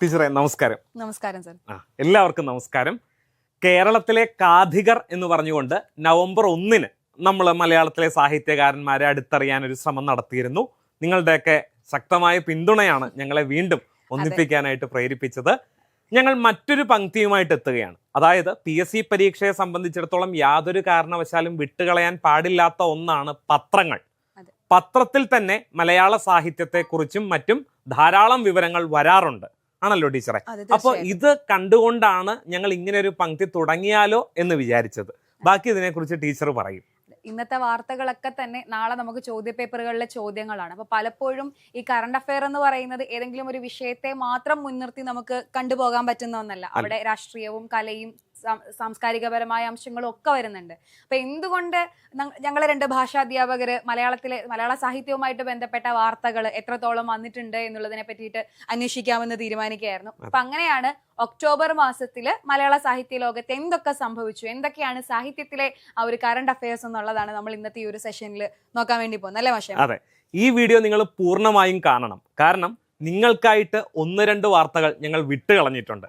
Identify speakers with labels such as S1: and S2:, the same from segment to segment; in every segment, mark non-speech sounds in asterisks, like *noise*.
S1: ടീച്ചറെ നമസ്കാരം നമസ്കാരം സർ എല്ലാവർക്കും നമസ്കാരം കേരളത്തിലെ കാഥികർ എന്ന് പറഞ്ഞുകൊണ്ട് നവംബർ ഒന്നിന് നമ്മൾ മലയാളത്തിലെ സാഹിത്യകാരന്മാരെ അടുത്തറിയാൻ ഒരു ശ്രമം നടത്തിയിരുന്നു നിങ്ങളുടെയൊക്കെ ശക്തമായ പിന്തുണയാണ് ഞങ്ങളെ വീണ്ടും ഒന്നിപ്പിക്കാനായിട്ട് പ്രേരിപ്പിച്ചത് ഞങ്ങൾ മറ്റൊരു പങ്ക്തിയുമായിട്ട് എത്തുകയാണ് അതായത് പി എസ് സി പരീക്ഷയെ സംബന്ധിച്ചിടത്തോളം യാതൊരു കാരണവശാലും വിട്ടുകളയാൻ പാടില്ലാത്ത ഒന്നാണ് പത്രങ്ങൾ പത്രത്തിൽ തന്നെ മലയാള സാഹിത്യത്തെക്കുറിച്ചും മറ്റും ധാരാളം വിവരങ്ങൾ വരാറുണ്ട് ആണല്ലോ ടീച്ചറെ അപ്പോൾ ഇത് കണ്ടുകൊണ്ടാണ് ഞങ്ങൾ ഇങ്ങനെ ഒരു പങ്ക്തി തുടങ്ങിയാലോ എന്ന് വിചാരിച്ചത് ബാക്കി ഇതിനെക്കുറിച്ച് ടീച്ചർ പറയും
S2: ഇന്നത്തെ വാർത്തകളൊക്കെ തന്നെ നാളെ നമുക്ക് ചോദ്യപേപ്പറുകളിലെ ചോദ്യങ്ങളാണ് അപ്പോൾ പലപ്പോഴും ഈ കറണ്ട് അഫയർ എന്ന് പറയുന്നത് ഏതെങ്കിലും ഒരു വിഷയത്തെ മാത്രം മുൻനിർത്തി നമുക്ക് കണ്ടുപോകാൻ പറ്റുന്ന ഒന്നല്ല അവിടെ രാഷ്ട്രീയവും കലയും സാംസ്കാരികപരമായ അംശങ്ങളും ഒക്കെ വരുന്നുണ്ട് അപ്പം എന്തുകൊണ്ട് ഞങ്ങൾ രണ്ട് ഭാഷാധ്യാപകർ മലയാളത്തിലെ മലയാള സാഹിത്യവുമായിട്ട് ബന്ധപ്പെട്ട വാർത്തകൾ എത്രത്തോളം വന്നിട്ടുണ്ട് എന്നുള്ളതിനെ പറ്റിയിട്ട് അന്വേഷിക്കാമെന്ന് തീരുമാനിക്കുകയായിരുന്നു അപ്പം അങ്ങനെയാണ് ഒക്ടോബർ മാസത്തിൽ മലയാള സാഹിത്യ ലോകത്ത് എന്തൊക്കെ സംഭവിച്ചു എന്തൊക്കെയാണ് സാഹിത്യത്തിലെ ആ ഒരു കറണ്ട് അഫയേഴ്സ് എന്നുള്ളതാണ് നമ്മൾ ഇന്നത്തെ ഈ ഒരു സെഷനിൽ നോക്കാൻ വേണ്ടി പോകുന്നത് അല്ലേ
S1: മാഷേ അതെ ഈ വീഡിയോ നിങ്ങൾ പൂർണ്ണമായും കാണണം കാരണം നിങ്ങൾക്കായിട്ട് ഒന്ന് രണ്ട് വാർത്തകൾ ഞങ്ങൾ വിട്ടുകളഞ്ഞിട്ടുണ്ട്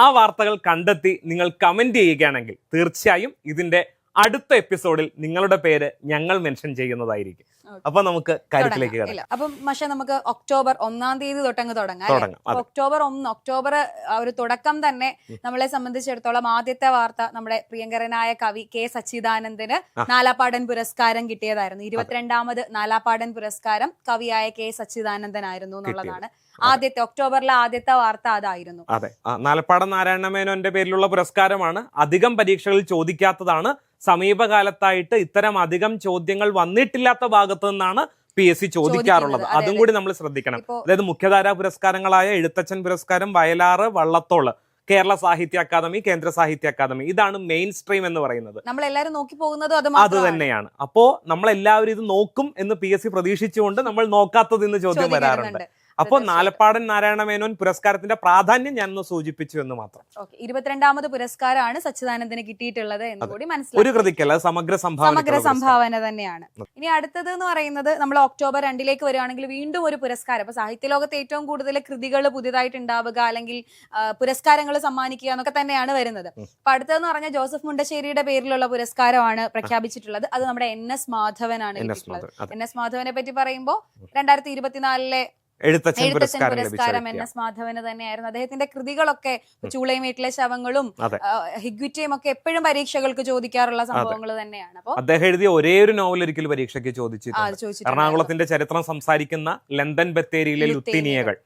S1: ആ വാർത്തകൾ കണ്ടെത്തി നിങ്ങൾ കമൻറ്റ് ചെയ്യുകയാണെങ്കിൽ തീർച്ചയായും ഇതിൻ്റെ അടുത്ത എപ്പിസോഡിൽ നിങ്ങളുടെ പേര് ഞങ്ങൾ മെൻഷൻ ചെയ്യുന്നതായിരിക്കും അപ്പൊ നമുക്ക് കാര്യത്തിലേക്ക്
S2: അപ്പം പക്ഷെ നമുക്ക് ഒക്ടോബർ ഒന്നാം തീയതി തൊട്ടങ്ങ് തുടങ്ങാം ഒക്ടോബർ ഒന്ന് ഒക്ടോബർ ഒരു തുടക്കം തന്നെ നമ്മളെ സംബന്ധിച്ചിടത്തോളം ആദ്യത്തെ വാർത്ത നമ്മുടെ പ്രിയങ്കരനായ കവി കെ സച്ചിദാനന്ദന് നാലാപ്പാടൻ പുരസ്കാരം കിട്ടിയതായിരുന്നു ഇരുപത്തിരണ്ടാമത് നാലാപ്പാടൻ പുരസ്കാരം കവിയായ കെ സച്ചിദാനന്ദനായിരുന്നു എന്നുള്ളതാണ് ആദ്യത്തെ ഒക്ടോബറിലെ ആദ്യത്തെ വാർത്ത അതായിരുന്നു
S1: അതെ നാലപ്പാടൻ നാരായണ മേനോന്റെ പേരിലുള്ള പുരസ്കാരമാണ് അധികം പരീക്ഷകളിൽ ചോദിക്കാത്തതാണ് സമീപകാലത്തായിട്ട് ഇത്തരം അധികം ചോദ്യങ്ങൾ വന്നിട്ടില്ലാത്ത ഭാഗത്തു നിന്നാണ് പി എസ് സി ചോദിക്കാറുള്ളത് അതും കൂടി നമ്മൾ ശ്രദ്ധിക്കണം അതായത് മുഖ്യധാരാ പുരസ്കാരങ്ങളായ എഴുത്തച്ഛൻ പുരസ്കാരം വയലാറ് വള്ളത്തോള് കേരള സാഹിത്യ അക്കാദമി കേന്ദ്ര സാഹിത്യ അക്കാദമി ഇതാണ് മെയിൻ സ്ട്രീം എന്ന് പറയുന്നത്
S2: നമ്മൾ നോക്കി പോകുന്നത്
S1: അത് തന്നെയാണ് അപ്പോ നമ്മൾ എല്ലാവരും ഇത് നോക്കും എന്ന് പി എസ് സി പ്രതീക്ഷിച്ചുകൊണ്ട് നമ്മൾ നോക്കാത്തത് ചോദ്യം വരാറുണ്ട് അപ്പോൾ നാലപ്പാടൻ നാരായണ മേനോൻ പുരസ്കാരത്തിന്റെ പ്രാധാന്യം ഒന്ന് സൂചിപ്പിച്ചു എന്ന് മാത്രം
S2: ഇരുപത്തിരണ്ടാമത് പുരസ്കാരമാണ് സച്ചിദാനന്ദന് കിട്ടിയിട്ടുള്ളത്
S1: എന്ന് കൂടി മനസ്സിലായി ഒരു കൃതിക്കല്ല സമഗ്ര സംഭാവന
S2: സമഗ്ര സംഭാവന തന്നെയാണ് ഇനി അടുത്തത് എന്ന് പറയുന്നത് നമ്മൾ ഒക്ടോബർ രണ്ടിലേക്ക് വരികയാണെങ്കിൽ വീണ്ടും ഒരു പുരസ്കാരം അപ്പൊ സാഹിത്യ ലോകത്ത് ഏറ്റവും കൂടുതൽ കൃതികൾ പുതിയതായിട്ട് ഉണ്ടാവുക അല്ലെങ്കിൽ പുരസ്കാരങ്ങൾ സമ്മാനിക്കുക എന്നൊക്കെ തന്നെയാണ് വരുന്നത് അപ്പൊ അടുത്തതെന്ന് പറഞ്ഞാൽ ജോസഫ് മുണ്ടശ്ശേരിയുടെ പേരിലുള്ള പുരസ്കാരമാണ് പ്രഖ്യാപിച്ചിട്ടുള്ളത് അത് നമ്മുടെ എൻ എസ് മാധവനാണ് എൻ എസ് മാധവനെ പറ്റി പറയുമ്പോൾ രണ്ടായിരത്തി ഇരുപത്തിനാലിലെ
S1: എഴുത്തച്ഛൻ പുരസ്കാരം
S2: എൻ എസ് മാധവന് തന്നെയായിരുന്നു അദ്ദേഹത്തിന്റെ കൃതികളൊക്കെ വീട്ടിലെ ശവങ്ങളും ഹിഗ്വിറ്റിയും ഒക്കെ എപ്പോഴും പരീക്ഷകൾക്ക് ചോദിക്കാറുള്ള സംഭവങ്ങൾ തന്നെയാണ്
S1: അപ്പോൾ അദ്ദേഹം എഴുതിയ ഒരേ ഒരു നോവൽ ഒരിക്കലും പരീക്ഷയ്ക്ക് ചോദിച്ചിട്ടുണ്ട് എറണാകുളത്തിന്റെ ചരിത്രം സംസാരിക്കുന്ന ലണ്ടൻ ബത്തേരിയിലെ ലുത്തിനിയകൾ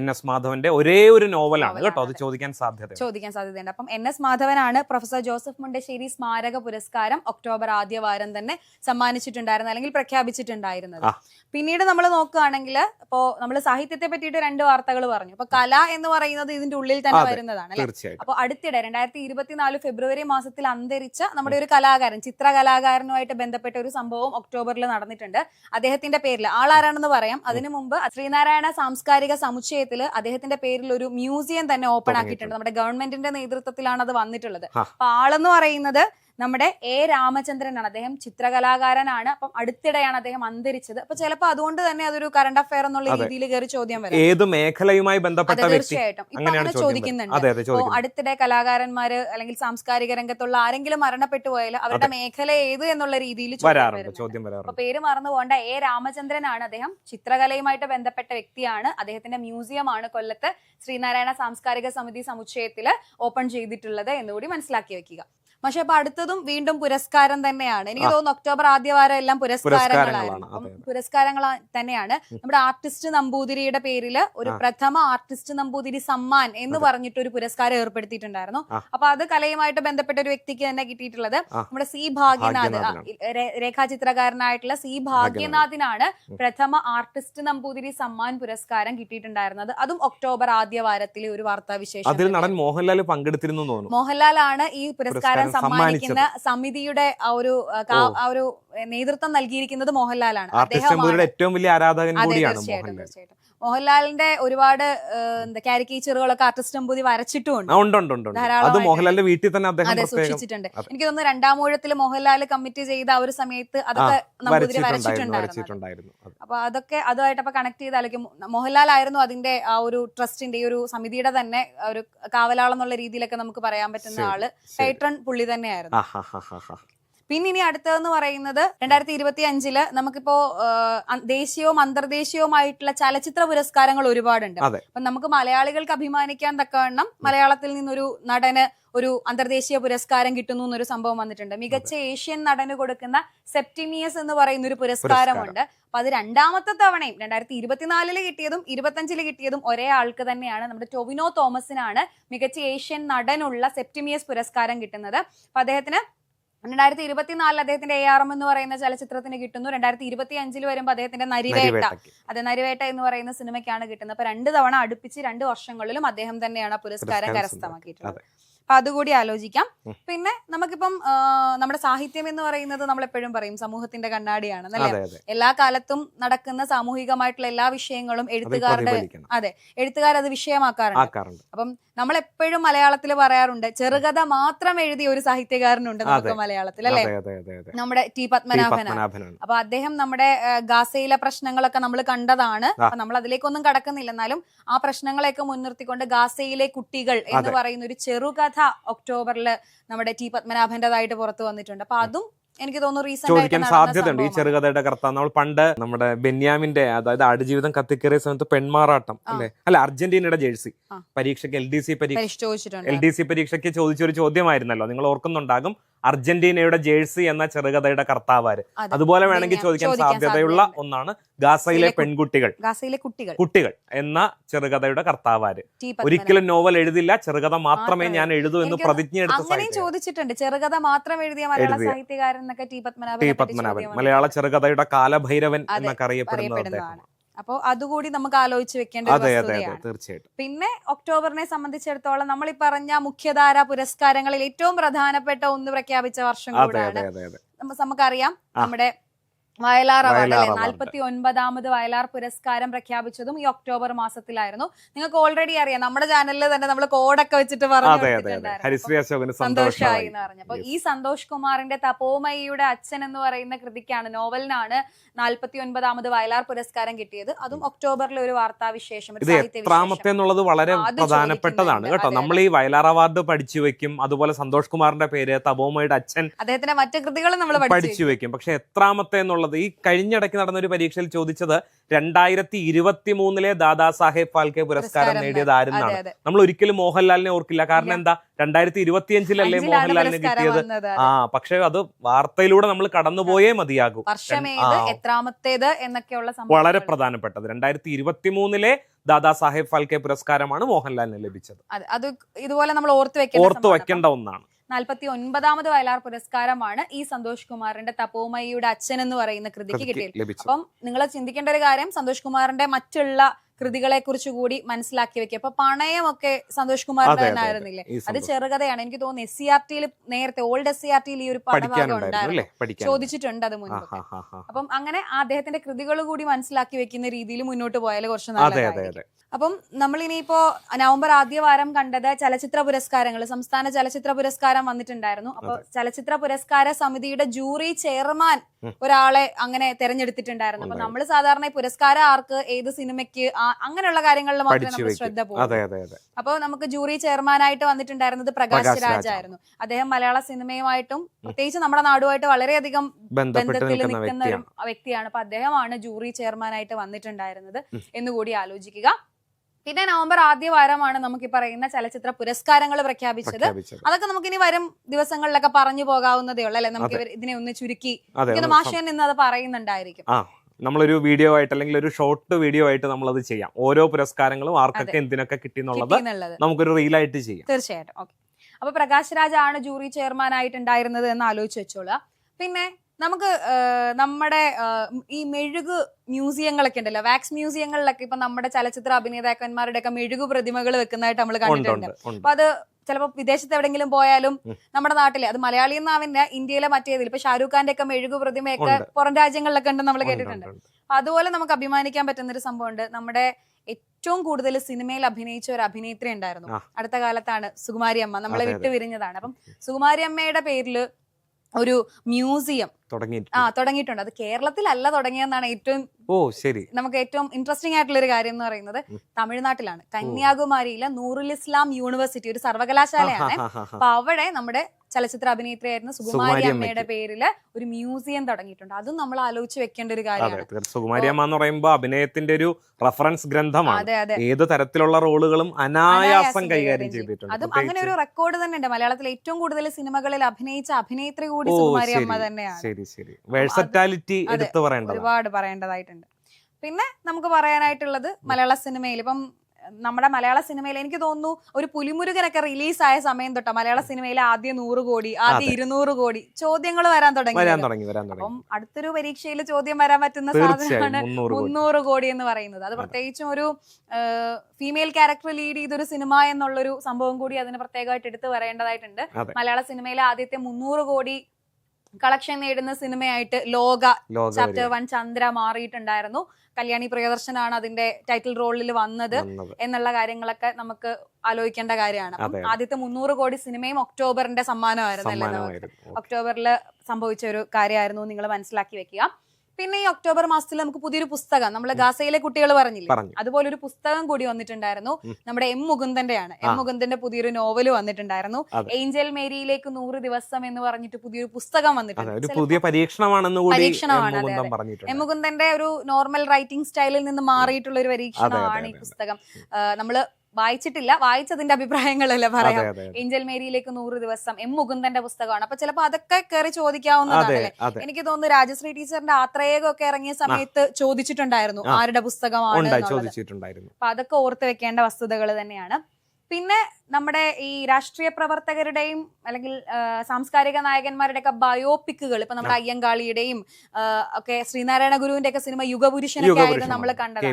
S1: എൻ എസ് മാധവന്റെ ഒരേ ഒരു നോവലാണ് കേട്ടോ അത് ചോദിക്കാൻ സാധ്യത
S2: ചോദിക്കാൻ സാധ്യതയുണ്ട് അപ്പം എൻ എസ് മാധവനാണ് പ്രൊഫസർ ജോസഫ് മുണ്ടശ്ശേരി സ്മാരക പുരസ്കാരം ഒക്ടോബർ ആദ്യ വാരം തന്നെ സമ്മാനിച്ചിട്ടുണ്ടായിരുന്നത് അല്ലെങ്കിൽ പ്രഖ്യാപിച്ചിട്ടുണ്ടായിരുന്നത് പിന്നീട് നമ്മൾ നോക്കുകയാണെങ്കിൽ ഇപ്പോ നമ്മൾ സാഹിത്യത്തെ പറ്റിയിട്ട് രണ്ട് വാർത്തകൾ പറഞ്ഞു അപ്പൊ കല എന്ന് പറയുന്നത് ഇതിന്റെ ഉള്ളിൽ തന്നെ വരുന്നതാണ് അപ്പൊ അപ്പോൾ അടുത്തിടെ രണ്ടായിരത്തി ഇരുപത്തിനാല് ഫെബ്രുവരി മാസത്തിൽ അന്തരിച്ച നമ്മുടെ ഒരു കലാകാരൻ ചിത്ര കലാകാരനുമായിട്ട് ബന്ധപ്പെട്ട ഒരു സംഭവം ഒക്ടോബറിൽ നടന്നിട്ടുണ്ട് അദ്ദേഹത്തിന്റെ പേരിൽ ആളാരാണെന്ന് പറയാം അതിനു മുമ്പ് ശ്രീനാരായണ സാംസ്കാരിക സമുച്ചയത്തിൽ അദ്ദേഹത്തിന്റെ പേരിൽ ഒരു മ്യൂസിയം തന്നെ ഓപ്പൺ ആക്കിയിട്ടുണ്ട് നമ്മുടെ ഗവൺമെന്റിന്റെ നേതൃത്വത്തിലാണ് അത് വന്നിട്ടുള്ളത് അപ്പൊ ആളെന്ന് പറയുന്നത് നമ്മുടെ എ രാമചന്ദ്രനാണ് അദ്ദേഹം ചിത്രകലാകാരനാണ് അപ്പം അടുത്തിടെയാണ് അദ്ദേഹം അന്തരിച്ചത് അപ്പൊ ചിലപ്പോൾ അതുകൊണ്ട് തന്നെ അതൊരു കറണ്ട് അഫയർ എന്നുള്ള രീതിയിൽ കയറി ചോദ്യം
S1: വരും ഏത് മേഖലയുമായി
S2: ബന്ധപ്പെട്ട തീർച്ചയായിട്ടും ഇപ്പൊ അങ്ങനെ ചോദിക്കുന്നുണ്ട് അടുത്തിടെ കലാകാരന്മാര് അല്ലെങ്കിൽ സാംസ്കാരിക രംഗത്തുള്ള ആരെങ്കിലും മരണപ്പെട്ടു പോയാൽ അവരുടെ മേഖല ഏത് എന്നുള്ള രീതിയിൽ ചോദ്യം അപ്പൊ പേര് മറന്നു പോകേണ്ട എ രാമചന്ദ്രനാണ് അദ്ദേഹം ചിത്രകലയുമായിട്ട് ബന്ധപ്പെട്ട വ്യക്തിയാണ് അദ്ദേഹത്തിന്റെ മ്യൂസിയം ആണ് കൊല്ലത്ത് ശ്രീനാരായണ സാംസ്കാരിക സമിതി സമുച്ചയത്തില് ഓപ്പൺ ചെയ്തിട്ടുള്ളത് എന്നുകൂടി മനസ്സിലാക്കി വെക്കുക പക്ഷെ അപ്പൊ അടുത്തതും വീണ്ടും പുരസ്കാരം തന്നെയാണ് എനിക്ക് തോന്നുന്നു ഒക്ടോബർ ആദ്യവാരം എല്ലാം
S1: പുരസ്കാരങ്ങളാണ്
S2: പുരസ്കാരങ്ങൾ തന്നെയാണ് നമ്മുടെ ആർട്ടിസ്റ്റ് നമ്പൂതിരിയുടെ പേരില് ഒരു പ്രഥമ ആർട്ടിസ്റ്റ് നമ്പൂതിരി സമ്മാൻ എന്ന് പറഞ്ഞിട്ട് ഒരു പുരസ്കാരം ഏർപ്പെടുത്തിയിട്ടുണ്ടായിരുന്നു അപ്പൊ അത് കലയുമായിട്ട് ബന്ധപ്പെട്ട ഒരു വ്യക്തിക്ക് തന്നെ കിട്ടിയിട്ടുള്ളത് നമ്മുടെ സി ഭാഗ്യനാഥ് രേഖാചിത്രകാരനായിട്ടുള്ള സി ഭാഗ്യനാഥിനാണ് പ്രഥമ ആർട്ടിസ്റ്റ് നമ്പൂതിരി സമ്മാൻ പുരസ്കാരം കിട്ടിയിട്ടുണ്ടായിരുന്നത് അതും ഒക്ടോബർ ആദ്യ വാരത്തിലെ ഒരു വാർത്താ വിശേഷം
S1: അതിൽ നടൻ മോഹൻലാൽ പങ്കെടുത്തിരുന്നു
S2: മോഹൻലാൽ ആണ് ഈ പുരസ്കാരം സമ്മാനിക്കുന്ന സമിതിയുടെ ആ ഒരു ആ ഒരു നേതൃത്വം നൽകിയിരിക്കുന്നത് മോഹൻലാലാണ്
S1: ഏറ്റവും വലിയ ആരാധകൻ കൂടിയാണ് മോഹൻലാൽ
S2: മോഹൻലാലിന്റെ ഒരുപാട് എന്താ കാരിക്കേച്ചറുകളൊക്കെ ആർട്ടിസ്റ്റ് നമ്പൂതി
S1: വരച്ചിട്ടുണ്ട് അത് മോഹൻലാലിന്റെ വീട്ടിൽ തന്നെ
S2: അദ്ദേഹം സൂക്ഷിച്ചിട്ടുണ്ട് എനിക്ക് തോന്നുന്നു രണ്ടാമൂഴത്തിൽ മോഹൻലാൽ കമ്മിറ്റ് ചെയ്ത ആ ഒരു സമയത്ത്
S1: അതൊക്കെ വരച്ചിട്ടുണ്ടായിരുന്നു
S2: അപ്പൊ അതൊക്കെ അതുമായിട്ട് അപ്പൊ കണക്ട് ചെയ്താലേക്കും മോഹൻലാൽ ആയിരുന്നു അതിന്റെ ആ ഒരു ട്രസ്റ്റിന്റെ ഈ ഒരു സമിതിയുടെ തന്നെ ഒരു കാവലാളെന്നുള്ള രീതിയിലൊക്കെ നമുക്ക് പറയാൻ പറ്റുന്ന ആള് പേട്രൺ പുള്ളി തന്നെയായിരുന്നു പിന്നെ ഇനി അടുത്തതെന്ന് പറയുന്നത് രണ്ടായിരത്തി ഇരുപത്തി അഞ്ചില് നമുക്കിപ്പോ ദേശീയവും അന്തർദേശീയവുമായിട്ടുള്ള ചലച്ചിത്ര പുരസ്കാരങ്ങൾ ഒരുപാടുണ്ട് അപ്പൊ നമുക്ക് മലയാളികൾക്ക് അഭിമാനിക്കാൻ തക്കവണ്ണം മലയാളത്തിൽ നിന്നൊരു നടന് ഒരു അന്തർദേശീയ പുരസ്കാരം കിട്ടുന്നു എന്നൊരു സംഭവം വന്നിട്ടുണ്ട് മികച്ച ഏഷ്യൻ നടന് കൊടുക്കുന്ന സെപ്റ്റിമിയസ് എന്ന് പറയുന്ന ഒരു പുരസ്കാരമുണ്ട് അപ്പൊ അത് രണ്ടാമത്തെ തവണയും രണ്ടായിരത്തി ഇരുപത്തിനാലില് കിട്ടിയതും ഇരുപത്തഞ്ചില് കിട്ടിയതും ഒരേ ആൾക്ക് തന്നെയാണ് നമ്മുടെ ടൊവിനോ തോമസിനാണ് മികച്ച ഏഷ്യൻ നടനുള്ള സെപ്റ്റിമിയസ് പുരസ്കാരം കിട്ടുന്നത് അപ്പൊ അദ്ദേഹത്തിന് രണ്ടായിരത്തി ഇരുപത്തിനാലിൽ അദ്ദേഹത്തിന്റെ എ ആർ എം എന്ന് പറയുന്ന ചലച്ചിത്രത്തിന് കിട്ടുന്നു രണ്ടായിരത്തി ഇരുപത്തി അഞ്ചിൽ വരുമ്പോൾ അദ്ദേഹത്തിന്റെ നരിവേട്ട അതെ നരിവേട്ട എന്ന് പറയുന്ന സിനിമയ്ക്കാണ് കിട്ടുന്നത് അപ്പൊ രണ്ട് തവണ അടുപ്പിച്ച് രണ്ട് വർഷങ്ങളിലും അദ്ദേഹം തന്നെയാണ് പുരസ്കാരം കരസ്ഥമാക്കിയിട്ടുള്ളത് അപ്പൊ അതുകൂടി ആലോചിക്കാം പിന്നെ നമുക്കിപ്പം നമ്മുടെ സാഹിത്യം എന്ന് പറയുന്നത് നമ്മൾ എപ്പോഴും പറയും സമൂഹത്തിന്റെ കണ്ണാടിയാണ് അല്ലേ എല്ലാ കാലത്തും നടക്കുന്ന സാമൂഹികമായിട്ടുള്ള എല്ലാ വിഷയങ്ങളും എഴുത്തുകാരുടെ അതെ എഴുത്തുകാർ അത് വിഷയമാക്കാറുണ്ട് അപ്പം നമ്മൾ എപ്പോഴും മലയാളത്തിൽ പറയാറുണ്ട് ചെറുകഥ മാത്രം എഴുതിയ ഒരു സാഹിത്യകാരനുണ്ട് നമുക്ക് മലയാളത്തിൽ അല്ലെ നമ്മുടെ ടി പത്മനാഭന അപ്പൊ അദ്ദേഹം നമ്മുടെ ഗാസയിലെ പ്രശ്നങ്ങളൊക്കെ നമ്മൾ കണ്ടതാണ് അപ്പൊ നമ്മൾ അതിലേക്കൊന്നും കടക്കുന്നില്ല എന്നാലും ആ പ്രശ്നങ്ങളെയൊക്കെ മുൻനിർത്തിക്കൊണ്ട് ഗാസയിലെ കുട്ടികൾ എന്ന് പറയുന്ന ഒരു ചെറുകഥ കഥ ഒക്ടോബറിൽ നമ്മുടെ ടി പത്മനാഭൻ്റെതായിട്ട് പുറത്തു വന്നിട്ടുണ്ട് അപ്പൊ അതും എനിക്ക് തോന്നുന്നു
S1: ചോദിക്കാൻ സാധ്യതയുണ്ട് ഈ ചെറുകഥയുടെ കർത്താവ് നമ്മൾ പണ്ട് നമ്മുടെ ബെന്യാമിന്റെ അതായത് ആടുജീവിതം കത്തിക്കേറിയ സമയത്ത് പെൺമാറാട്ടം അല്ലെ അല്ല അർജന്റീനയുടെ ജേഴ്സി പരീക്ഷയ്ക്ക് എൽ ഡി സി
S2: പരീക്ഷ
S1: എൽ ഡി സി പരീക്ഷയ്ക്ക് ചോദിച്ചൊരു ചോദ്യമായിരുന്നല്ലോ നിങ്ങൾ ഓർക്കുന്നുണ്ടാകും അർജന്റീനയുടെ ജേഴ്സി എന്ന ചെറുകഥയുടെ കർത്താവാര് അതുപോലെ വേണമെങ്കിൽ ചോദിക്കാൻ സാധ്യതയുള്ള ഒന്നാണ് ഗാസയിലെ പെൺകുട്ടികൾ
S2: ഗാസയിലെ കുട്ടികൾ
S1: കുട്ടികൾ എന്ന ചെറുകഥയുടെ കർത്താവാര് ഒരിക്കലും നോവൽ എഴുതില്ല ചെറുകഥ മാത്രമേ ഞാൻ എഴുതൂ എന്ന് പ്രതിജ്ഞ
S2: എടുത്ത് ചോദിച്ചിട്ടുണ്ട് ചെറുകഥ മാത്രം എഴുതിയ മലയാള സാഹിത്യകാരൻ ടി
S1: പത്മനാഭൻ മലയാള ചെറുകഥയുടെ കാലഭൈരവൻ എന്നൊക്കെ അറിയപ്പെടുന്നത് അദ്ദേഹം
S2: അപ്പോൾ അതുകൂടി നമുക്ക് ആലോചിച്ച് വെക്കേണ്ട
S1: ഒരു അതെ അതെ തീർച്ചയായിട്ടും
S2: പിന്നെ ഒക്ടോബറിനെ സംബന്ധിച്ചിടത്തോളം നമ്മൾ ഈ പറഞ്ഞ മുഖ്യധാര പുരസ്കാരങ്ങളിൽ ഏറ്റവും പ്രധാനപ്പെട്ട ഒന്ന് പ്രഖ്യാപിച്ച വർഷം
S1: അതെ കൂടാണ് അതെ അതെ അതെ
S2: നമുക്കറിയാം നമ്മുടെ വയലാർ അവാർഡ് അല്ലെ നാൽപ്പത്തി ഒൻപതാമത് വയലാർ പുരസ്കാരം പ്രഖ്യാപിച്ചതും ഈ ഒക്ടോബർ മാസത്തിലായിരുന്നു നിങ്ങൾക്ക് ഓൾറെഡി അറിയാം നമ്മുടെ ചാനലിൽ തന്നെ നമ്മൾ കോഡൊക്കെ വെച്ചിട്ട്
S1: പറഞ്ഞു സന്തോഷമായി
S2: എന്ന് പറഞ്ഞു അപ്പൊ ഈ സന്തോഷ് കുമാറിന്റെ തപോമയുടെ അച്ഛൻ എന്ന് പറയുന്ന കൃതിക്കാണ് നോവലിനാണ് നാൽപ്പത്തി ഒൻപതാമത് വയലാർ പുരസ്കാരം കിട്ടിയത് അതും ഒക്ടോബറിലെ ഒരു വാർത്താവിശേഷം
S1: എത്രാമത്തെ എന്നുള്ളത് വളരെ പ്രധാനപ്പെട്ടതാണ് കേട്ടോ നമ്മൾ ഈ വയലാർ അവാർഡ് പഠിച്ചു വെക്കും അതുപോലെ സന്തോഷ് കുമാറിന്റെ പേര് തപോമയുടെ അച്ഛൻ
S2: അദ്ദേഹത്തിന്റെ മറ്റു കൃതികളും നമ്മൾ
S1: പഠിച്ചു വെക്കും പക്ഷെ എത്രാമത്തെ എന്നുള്ളത് എന്നുള്ളത് ഈ കഴിഞ്ഞിടയ്ക്ക് നടന്ന ഒരു പരീക്ഷയിൽ ചോദിച്ചത് രണ്ടായിരത്തി ഇരുപത്തി മൂന്നിലെ ദാദാ സാഹേബ് ഫാൽക്കെ പുരസ്കാരം നേടിയത് നമ്മൾ ഒരിക്കലും മോഹൻലാലിനെ ഓർക്കില്ല കാരണം എന്താ രണ്ടായിരത്തി ഇരുപത്തിയഞ്ചിലല്ലേ മോഹൻലാലിന് കിട്ടിയത് ആ പക്ഷെ അത് വാർത്തയിലൂടെ നമ്മൾ കടന്നുപോയേ മതിയാകൂ വളരെ പ്രധാനപ്പെട്ടത് രണ്ടായിരത്തി ഇരുപത്തി മൂന്നിലെ ദാദാ സാഹേബ് ഫാൽക്കെ പുരസ്കാരമാണ് മോഹൻലാലിന് ലഭിച്ചത്
S2: അത് ഇതുപോലെ നമ്മൾ ഓർത്ത്
S1: വെക്കേണ്ട ഒന്നാണ്
S2: നാൽപ്പത്തി ഒൻപതാമത് വയലാർ പുരസ്കാരമാണ് ഈ സന്തോഷ് കുമാറിന്റെ തപോമയിയുടെ അച്ഛൻ എന്ന് പറയുന്ന കൃതിക്ക് കിട്ടിയത് അപ്പം നിങ്ങൾ ചിന്തിക്കേണ്ട ഒരു കാര്യം സന്തോഷ് കുമാറിന്റെ മറ്റുള്ള കൃതികളെ കുറിച്ച് കൂടി മനസ്സിലാക്കി വെക്കുക അപ്പൊ പണയമൊക്കെ സന്തോഷ് കുമാറിന്റെ തന്നെ ആയിരുന്നില്ലേ അത് ചെറുകഥയാണ് എനിക്ക് തോന്നുന്നു എസ് സി ആർ ടിയിൽ നേരത്തെ ഓൾഡ് എസ് സി ആർ ടിയിൽ ഈ ഒരു
S1: പടഭാഗം ഉണ്ടായിരുന്നു
S2: ചോദിച്ചിട്ടുണ്ട് അത് മുൻപ് അപ്പം അങ്ങനെ അദ്ദേഹത്തിന്റെ കൃതികൾ കൂടി മനസ്സിലാക്കി വെക്കുന്ന രീതിയിൽ മുന്നോട്ട് പോയാൽ കുറച്ച്
S1: നല്ലതായിരിക്കും
S2: അപ്പം നമ്മൾ ഇനിയിപ്പോ നവംബർ ആദ്യ വാരം കണ്ടത് ചലച്ചിത്ര പുരസ്കാരങ്ങൾ സംസ്ഥാന ചലച്ചിത്ര പുരസ്കാരം വന്നിട്ടുണ്ടായിരുന്നു അപ്പൊ ചലച്ചിത്ര പുരസ്കാര സമിതിയുടെ ജൂറി ചെയർമാൻ ഒരാളെ അങ്ങനെ തെരഞ്ഞെടുത്തിട്ടുണ്ടായിരുന്നു അപ്പൊ നമ്മൾ സാധാരണ പുരസ്കാരം ആർക്ക് ഏത് സിനിമയ്ക്ക് ആ അങ്ങനെയുള്ള കാര്യങ്ങളിൽ മാത്രമേ
S1: ശ്രദ്ധ പോകും
S2: അപ്പോൾ നമുക്ക് ജൂറി ചെയർമാനായിട്ട് വന്നിട്ടുണ്ടായിരുന്നത് പ്രകാശ് രാജായിരുന്നു അദ്ദേഹം മലയാള സിനിമയുമായിട്ടും പ്രത്യേകിച്ച് നമ്മുടെ നാടുമായിട്ട് വളരെയധികം ബന്ധത്തിൽ നിൽക്കുന്ന ഒരു വ്യക്തിയാണ് അപ്പൊ അദ്ദേഹമാണ് ജൂറി ചെയർമാനായിട്ട് വന്നിട്ടുണ്ടായിരുന്നത് എന്നുകൂടി ആലോചിക്കുക പിന്നെ നവംബർ ആദ്യ വാരമാണ് നമുക്ക് ഈ പറയുന്ന ചലച്ചിത്ര പുരസ്കാരങ്ങൾ പ്രഖ്യാപിച്ചത് അതൊക്കെ നമുക്ക് ഇനി വരും ദിവസങ്ങളിലൊക്കെ പറഞ്ഞു പോകാവുന്നതേ ഉള്ളൂ അല്ലെ നമുക്ക് ഇതിനെ ഒന്ന് ചുരുക്കി മാഷൻ ഇന്ന് അത് പറയുന്നുണ്ടായിരിക്കും
S1: നമ്മളൊരു വീഡിയോ ആയിട്ട് അല്ലെങ്കിൽ ഒരു ഷോർട്ട് വീഡിയോ ആയിട്ട് നമ്മൾ അത് ചെയ്യാം ഓരോ പുരസ്കാരങ്ങളും ആർക്കൊക്കെ എന്തിനൊക്കെ കിട്ടി എന്നുള്ളത് നമുക്കൊരു ആയിട്ട് ചെയ്യാം
S2: തീർച്ചയായിട്ടും ഓക്കെ അപ്പൊ പ്രകാശ് രാജാണ് ജൂറി ചെയർമാൻ ആയിട്ടുണ്ടായിരുന്നത് എന്ന് ആലോചിച്ച് വെച്ചോളാം പിന്നെ നമുക്ക് നമ്മുടെ ഈ മെഴുക് മ്യൂസിയങ്ങളൊക്കെ ഉണ്ടല്ലോ വാക്സ് മ്യൂസിയങ്ങളിലൊക്കെ ഇപ്പൊ നമ്മുടെ ചലച്ചിത്ര അഭിനേതാക്കന്മാരുടെ ഒക്കെ മെഴുകു പ്രതിമകൾ വെക്കുന്നതായിട്ട് നമ്മൾ കണ്ടിട്ടുണ്ട് അപ്പൊ അത് ചിലപ്പോൾ വിദേശത്ത് എവിടെങ്കിലും പോയാലും നമ്മുടെ നാട്ടിലെ അത് മലയാളി എന്നാവില്ല ഇന്ത്യയിലെ മറ്റേതിൽ ഇപ്പൊ ഷാരൂഖ് ഖാന്റെ ഒക്കെ മെഴുകു പ്രതിമയൊക്കെ പുറം രാജ്യങ്ങളിലൊക്കെ ഉണ്ട് നമ്മൾ കേട്ടിട്ടുണ്ട് അതുപോലെ നമുക്ക് അഭിമാനിക്കാൻ പറ്റുന്ന ഒരു സംഭവമുണ്ട് നമ്മുടെ ഏറ്റവും കൂടുതൽ സിനിമയിൽ അഭിനയിച്ച ഒരു അഭിനേത്രി ഉണ്ടായിരുന്നു അടുത്ത കാലത്താണ് സുകുമാരി അമ്മ നമ്മളെ വിട്ടുപിരിഞ്ഞതാണ് അപ്പം സുകുമാരി അമ്മയുടെ പേരിൽ ഒരു മ്യൂസിയം ആ തുടങ്ങിയിട്ടുണ്ട് അത് കേരളത്തിലല്ല തുടങ്ങിയെന്നാണ് ഏറ്റവും ഓ ശരി നമുക്ക് ഏറ്റവും ഇൻട്രസ്റ്റിംഗ് ആയിട്ടുള്ള ഒരു കാര്യം എന്ന് പറയുന്നത് തമിഴ്നാട്ടിലാണ് കന്യാകുമാരിയിലെ നൂറുൽ ഇസ്ലാം യൂണിവേഴ്സിറ്റി ഒരു സർവകലാശാലയാണ് അപ്പൊ അവിടെ നമ്മുടെ ചലച്ചിത്ര അഭിനേത്രിയായിരുന്ന സുകുമാരി അമ്മയുടെ പേരിൽ ഒരു മ്യൂസിയം തുടങ്ങിയിട്ടുണ്ട് അതും നമ്മൾ ആലോചിച്ച് വെക്കേണ്ട ഒരു
S1: കാര്യമാണ് സുകുമാരി അമ്മ എന്ന് പറയുമ്പോൾ അഭിനയത്തിന്റെ ഒരു റഫറൻസ് ഗ്രന്ഥമാണ് ഏത് തരത്തിലുള്ള റോളുകളും അനായാസം
S2: കൈകാര്യം ചെയ്തിട്ടുണ്ട് അതും അങ്ങനെ ഒരു റെക്കോർഡ് തന്നെ ഉണ്ട് മലയാളത്തിൽ ഏറ്റവും കൂടുതൽ സിനിമകളിൽ അഭിനയിച്ച അഭിനേത്രി കൂടി സുകുമാരി അമ്മ തന്നെയാണ്
S1: ശരി ശരി വേഴ്സറ്റാലിറ്റി എടുത്തു
S2: പറയേണ്ടത് ഒരുപാട് പറയേണ്ടതായിട്ടുണ്ട് പിന്നെ നമുക്ക് പറയാനായിട്ടുള്ളത് മലയാള സിനിമയിൽ ഇപ്പം നമ്മുടെ മലയാള സിനിമയിൽ എനിക്ക് തോന്നുന്നു ഒരു പുലിമുരുകനൊക്കെ റിലീസായ സമയം തൊട്ട മലയാള സിനിമയിൽ ആദ്യം നൂറ് കോടി ആദ്യം ഇരുന്നൂറ് കോടി ചോദ്യങ്ങൾ വരാൻ തുടങ്ങി അപ്പം അടുത്തൊരു പരീക്ഷയിൽ ചോദ്യം വരാൻ പറ്റുന്ന
S1: സാധനമാണ്
S2: മുന്നൂറ് കോടി എന്ന് പറയുന്നത് അത് പ്രത്യേകിച്ചും ഒരു ഫീമെയിൽ ക്യാരക്ടർ ലീഡ് ചെയ്തൊരു സിനിമ എന്നുള്ളൊരു സംഭവം കൂടി അതിന് പ്രത്യേകമായിട്ട് എടുത്തു പറയേണ്ടതായിട്ടുണ്ട് മലയാള സിനിമയിലെ ആദ്യത്തെ മുന്നൂറ് കോടി കളക്ഷൻ നേടുന്ന സിനിമയായിട്ട് ലോക ചാപ്റ്റർ വൺ ചന്ദ്ര മാറിയിട്ടുണ്ടായിരുന്നു കല്യാണി പ്രിയദർശനാണ് അതിന്റെ ടൈറ്റിൽ റോളിൽ വന്നത് എന്നുള്ള കാര്യങ്ങളൊക്കെ നമുക്ക് ആലോചിക്കേണ്ട കാര്യമാണ് ആദ്യത്തെ മുന്നൂറ് കോടി സിനിമയും ഒക്ടോബറിന്റെ അല്ലേ ഒക്ടോബറിൽ സംഭവിച്ച ഒരു കാര്യമായിരുന്നു നിങ്ങൾ മനസ്സിലാക്കി വെക്കുക പിന്നെ ഈ ഒക്ടോബർ മാസത്തിൽ നമുക്ക് പുതിയൊരു പുസ്തകം നമ്മളെ ഗാസയിലെ കുട്ടികൾ പറഞ്ഞില്ലേ അതുപോലെ ഒരു പുസ്തകം കൂടി വന്നിട്ടുണ്ടായിരുന്നു നമ്മുടെ എം മുകുന്ദന്റെയാണ് എം മുകുന്ദന്റെ പുതിയൊരു നോവൽ വന്നിട്ടുണ്ടായിരുന്നു ഏഞ്ചൽ മേരിയിലേക്ക് നൂറ് ദിവസം എന്ന് പറഞ്ഞിട്ട് പുതിയൊരു പുസ്തകം
S1: വന്നിട്ടുണ്ട് പുതിയ പരീക്ഷണമാണെന്ന്
S2: പരീക്ഷണമാണ് എം മുകുന്ദന്റെ ഒരു നോർമൽ റൈറ്റിംഗ് സ്റ്റൈലിൽ നിന്ന് മാറിയിട്ടുള്ള ഒരു പരീക്ഷണമാണ് ഈ പുസ്തകം നമ്മള് വായിച്ചിട്ടില്ല വായിച്ചതിന്റെ അഭിപ്രായങ്ങളല്ലേ പറയാം ഏഞ്ചൽ മേരിയിലേക്ക് നൂറ് ദിവസം എം മുകുന്ദന്റെ പുസ്തകമാണ് അപ്പൊ ചിലപ്പോ അതൊക്കെ കയറി ചോദിക്കാവുന്നതാണല്ലേ എനിക്ക് തോന്നുന്നു രാജശ്രീ ടീച്ചറിന്റെ ആത്രേയൊക്കെ ഇറങ്ങിയ സമയത്ത് ചോദിച്ചിട്ടുണ്ടായിരുന്നു ആരുടെ
S1: പുസ്തകമാണ്
S2: അപ്പൊ അതൊക്കെ ഓർത്ത് വെക്കേണ്ട വസ്തുതകൾ തന്നെയാണ് പിന്നെ നമ്മുടെ ഈ രാഷ്ട്രീയ പ്രവർത്തകരുടെയും അല്ലെങ്കിൽ സാംസ്കാരിക നായകന്മാരുടെ ഒക്കെ ബയോപിക്കുകൾ ഇപ്പൊ നമ്മുടെ അയ്യങ്കാളിയുടെയും ഒക്കെ ശ്രീനാരായണ ഗുരുവിന്റെ ഒക്കെ സിനിമ യുഗപുരുഷനൊക്കെ ആയിരുന്നു നമ്മൾ കണ്ടത്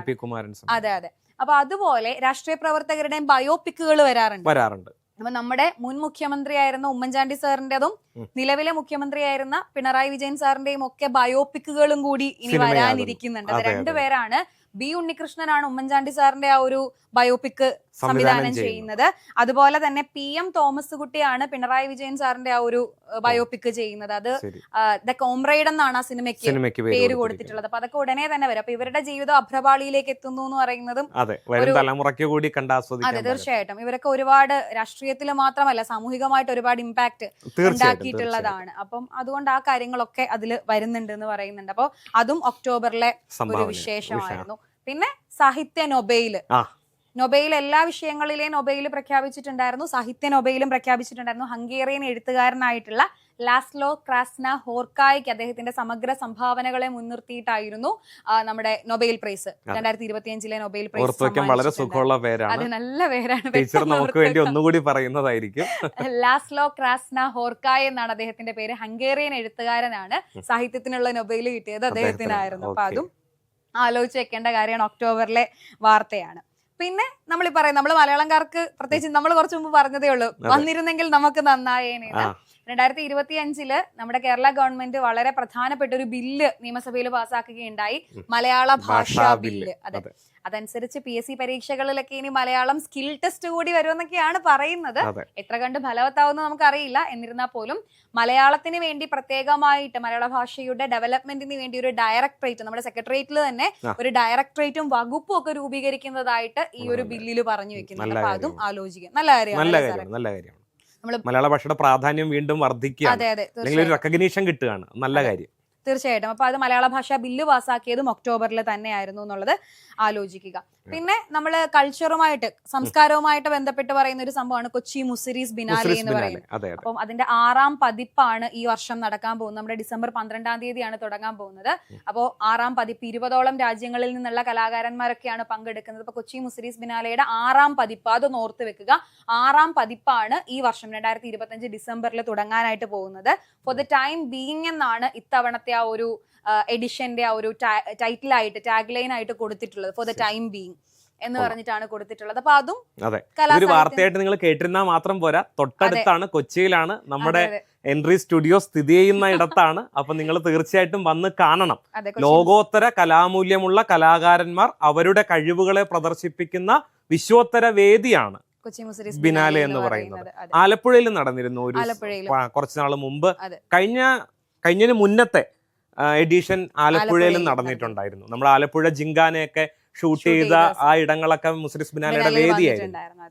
S2: അതെ അതെ അപ്പൊ അതുപോലെ രാഷ്ട്രീയ പ്രവർത്തകരുടെയും ബയോപിക്കുകൾ വരാറുണ്ട് വരാറുണ്ട് അപ്പൊ നമ്മുടെ മുൻ മുഖ്യമന്ത്രിയായിരുന്ന ഉമ്മൻചാണ്ടി സാറിന്റെതും നിലവിലെ മുഖ്യമന്ത്രിയായിരുന്ന പിണറായി വിജയൻ സാറിന്റെയും ഒക്കെ ബയോപിക്കുകളും കൂടി ഇനി വരാനിരിക്കുന്നുണ്ട് അത് രണ്ടുപേരാണ് ബി ഉണ്ണികൃഷ്ണനാണ് ഉമ്മൻചാണ്ടി സാറിന്റെ ആ ഒരു ബയോപിക് സംവിധാനം ചെയ്യുന്നത് അതുപോലെ തന്നെ പി എം തോമസ് കുട്ടിയാണ് പിണറായി വിജയൻ സാറിന്റെ ആ ഒരു ബയോപിക് ചെയ്യുന്നത് അത് ദ കോംറൈഡ് എന്നാണ് ആ
S1: സിനിമയ്ക്ക്
S2: പേര് കൊടുത്തിട്ടുള്ളത് അപ്പൊ അതൊക്കെ ഉടനെ തന്നെ വരും അപ്പൊ ഇവരുടെ ജീവിതം അഭ്രപാളിയിലേക്ക് എത്തുന്നു എന്ന് പറയുന്നതും കൂടി അതെ തീർച്ചയായിട്ടും ഇവരൊക്കെ ഒരുപാട് രാഷ്ട്രീയത്തിൽ മാത്രമല്ല സാമൂഹികമായിട്ട് ഒരുപാട് ഇമ്പാക്ട് ഉണ്ടാക്കിയിട്ടുള്ളതാണ് അപ്പം അതുകൊണ്ട് ആ കാര്യങ്ങളൊക്കെ അതിൽ വരുന്നുണ്ട് എന്ന് പറയുന്നുണ്ട് അപ്പോൾ അതും ഒക്ടോബറിലെ ഒരു വിശേഷമായിരുന്നു പിന്നെ സാഹിത്യ നൊബൈൽ നൊബൈൽ എല്ലാ വിഷയങ്ങളിലെയും നൊബൈൽ പ്രഖ്യാപിച്ചിട്ടുണ്ടായിരുന്നു സാഹിത്യ നൊബൈലും പ്രഖ്യാപിച്ചിട്ടുണ്ടായിരുന്നു ഹംഗേറിയൻ എഴുത്തുകാരനായിട്ടുള്ള ലാസ്ലോ ക്രാസ്ന ഹോർക്കായ്ക്ക് അദ്ദേഹത്തിന്റെ സമഗ്ര സംഭാവനകളെ മുൻനിർത്തിയിട്ടായിരുന്നു നമ്മുടെ നൊബേൽ പ്രൈസ് രണ്ടായിരത്തി ഇരുപത്തിയഞ്ചിലെ നൊബേൽ
S1: പ്രൈസ് വളരെ സുഖമുള്ള
S2: അത് നല്ല
S1: ടീച്ചർ വേണ്ടി പറയുന്നതായിരിക്കും
S2: ലാസ്ലോ ക്രാസ്ന ഹോർക്കായ് എന്നാണ് അദ്ദേഹത്തിന്റെ പേര് ഹംഗേറിയൻ എഴുത്തുകാരനാണ് സാഹിത്യത്തിനുള്ള നൊബേൽ കിട്ടിയത് അദ്ദേഹത്തിനായിരുന്നു അപ്പൊ അതും ആലോചിച്ച് വെക്കേണ്ട കാര്യമാണ് ഒക്ടോബറിലെ വാർത്തയാണ് പിന്നെ നമ്മൾ ഈ പറയാം നമ്മൾ മലയാളംകാർക്ക് പ്രത്യേകിച്ച് നമ്മൾ കുറച്ച് മുമ്പ് പറഞ്ഞതേ ഉള്ളൂ വന്നിരുന്നെങ്കിൽ നമുക്ക് നന്നായേനെ രണ്ടായിരത്തി ഇരുപത്തി അഞ്ചില് നമ്മുടെ കേരള ഗവൺമെന്റ് വളരെ പ്രധാനപ്പെട്ട ഒരു ബില്ല് നിയമസഭയിൽ പാസ്സാക്കുകയുണ്ടായി മലയാള ഭാഷാ ബില്ല് അതെ അതനുസരിച്ച് പി എസ് സി പരീക്ഷകളിലൊക്കെ ഇനി മലയാളം സ്കിൽ ടെസ്റ്റ് കൂടി വരുമെന്നൊക്കെയാണ് പറയുന്നത് എത്ര കണ്ട് ഫലവത്താവുന്ന നമുക്കറിയില്ല എന്നിരുന്നാൽ പോലും മലയാളത്തിന് വേണ്ടി പ്രത്യേകമായിട്ട് മലയാള ഭാഷയുടെ ഡെവലപ്മെന്റിന് വേണ്ടി ഒരു ഡയറക്ടറേറ്റ് നമ്മുടെ സെക്രട്ടേറിയറ്റിൽ തന്നെ ഒരു ഡയറക്ടറേറ്റും വകുപ്പും ഒക്കെ രൂപീകരിക്കുന്നതായിട്ട് ഈ ഒരു ബില്ലിൽ പറഞ്ഞു വെക്കുന്നുണ്ട് അപ്പൊ അതും ആലോചിക്കാം നല്ല
S1: കാര്യമാണ് നല്ല കാര്യമാണ് മലയാള ഭാഷയുടെ പ്രാധാന്യം വീണ്ടും വർദ്ധിക്കുക
S2: അല്ലെങ്കിൽ
S1: ഒരു റെക്കഗ്നീഷൻ കിട്ടുകയാണ് നല്ല കാര്യം
S2: തീർച്ചയായിട്ടും അപ്പോൾ അത് മലയാള ഭാഷാ ബില്ല് പാസ്സാക്കിയതും ഒക്ടോബറിൽ തന്നെയായിരുന്നു എന്നുള്ളത് ആലോചിക്കുക പിന്നെ നമ്മൾ കൾച്ചറുമായിട്ട് സംസ്കാരവുമായിട്ട് ബന്ധപ്പെട്ട് പറയുന്ന ഒരു സംഭവമാണ് കൊച്ചി മുസിരീസ്
S1: ബിനാലി എന്ന് പറയുന്നത്
S2: അപ്പം അതിന്റെ ആറാം പതിപ്പാണ് ഈ വർഷം നടക്കാൻ പോകുന്നത് നമ്മുടെ ഡിസംബർ പന്ത്രണ്ടാം തീയതിയാണ് തുടങ്ങാൻ പോകുന്നത് അപ്പോൾ ആറാം പതിപ്പ് ഇരുപതോളം രാജ്യങ്ങളിൽ നിന്നുള്ള കലാകാരന്മാരൊക്കെയാണ് പങ്കെടുക്കുന്നത് അപ്പോൾ കൊച്ചി മുസിരീസ് ബിനാലയുടെ ആറാം പതിപ്പ് അതൊന്ന് ഓർത്ത് വെക്കുക ആറാം പതിപ്പാണ് ഈ വർഷം രണ്ടായിരത്തി ഡിസംബറിൽ തുടങ്ങാനായിട്ട് പോകുന്നത് ഫോർ ദ ടൈം ബീങ് എന്നാണ് ഇത്തവണത്തെ ആ ഒരു എഡിഷന്റെ ആ ഒരു ആയിട്ട് ടാഗ് ലൈൻ ആയിട്ട് കൊടുത്തിട്ടുള്ളത് ഫോർ ദ ടൈം ബീങ് എന്ന് പറഞ്ഞിട്ടാണ് കൊടുത്തിട്ടുള്ളത് അപ്പൊ അതും
S1: അതെ ഒരു വാർത്തയായിട്ട് നിങ്ങൾ കേട്ടിരുന്നാൽ മാത്രം പോരാ തൊട്ടടുത്താണ് കൊച്ചിയിലാണ് നമ്മുടെ എൻട്രി സ്റ്റുഡിയോ സ്ഥിതി ചെയ്യുന്ന ഇടത്താണ് അപ്പൊ നിങ്ങൾ തീർച്ചയായിട്ടും വന്ന് കാണണം ലോകോത്തര കലാമൂല്യമുള്ള കലാകാരന്മാർ അവരുടെ കഴിവുകളെ പ്രദർശിപ്പിക്കുന്ന വിശ്വോത്തര വേദിയാണ് ബിനാലെ എന്ന് പറയുന്നത് ആലപ്പുഴയിൽ നടന്നിരുന്നു ഒരു കുറച്ചുനാൾ മുമ്പ് കഴിഞ്ഞ കഴിഞ്ഞതിന് മുന്നത്തെ എഡിഷൻ ആലപ്പുഴയിലും നടന്നിട്ടുണ്ടായിരുന്നു നമ്മൾ ആലപ്പുഴ ജിങ്കാനയൊക്കെ ഷൂട്ട് ചെയ്ത ആ ഇടങ്ങളൊക്കെ മുസ്ലിസ് ബിനാലയുടെ വേദിയായിരുന്നു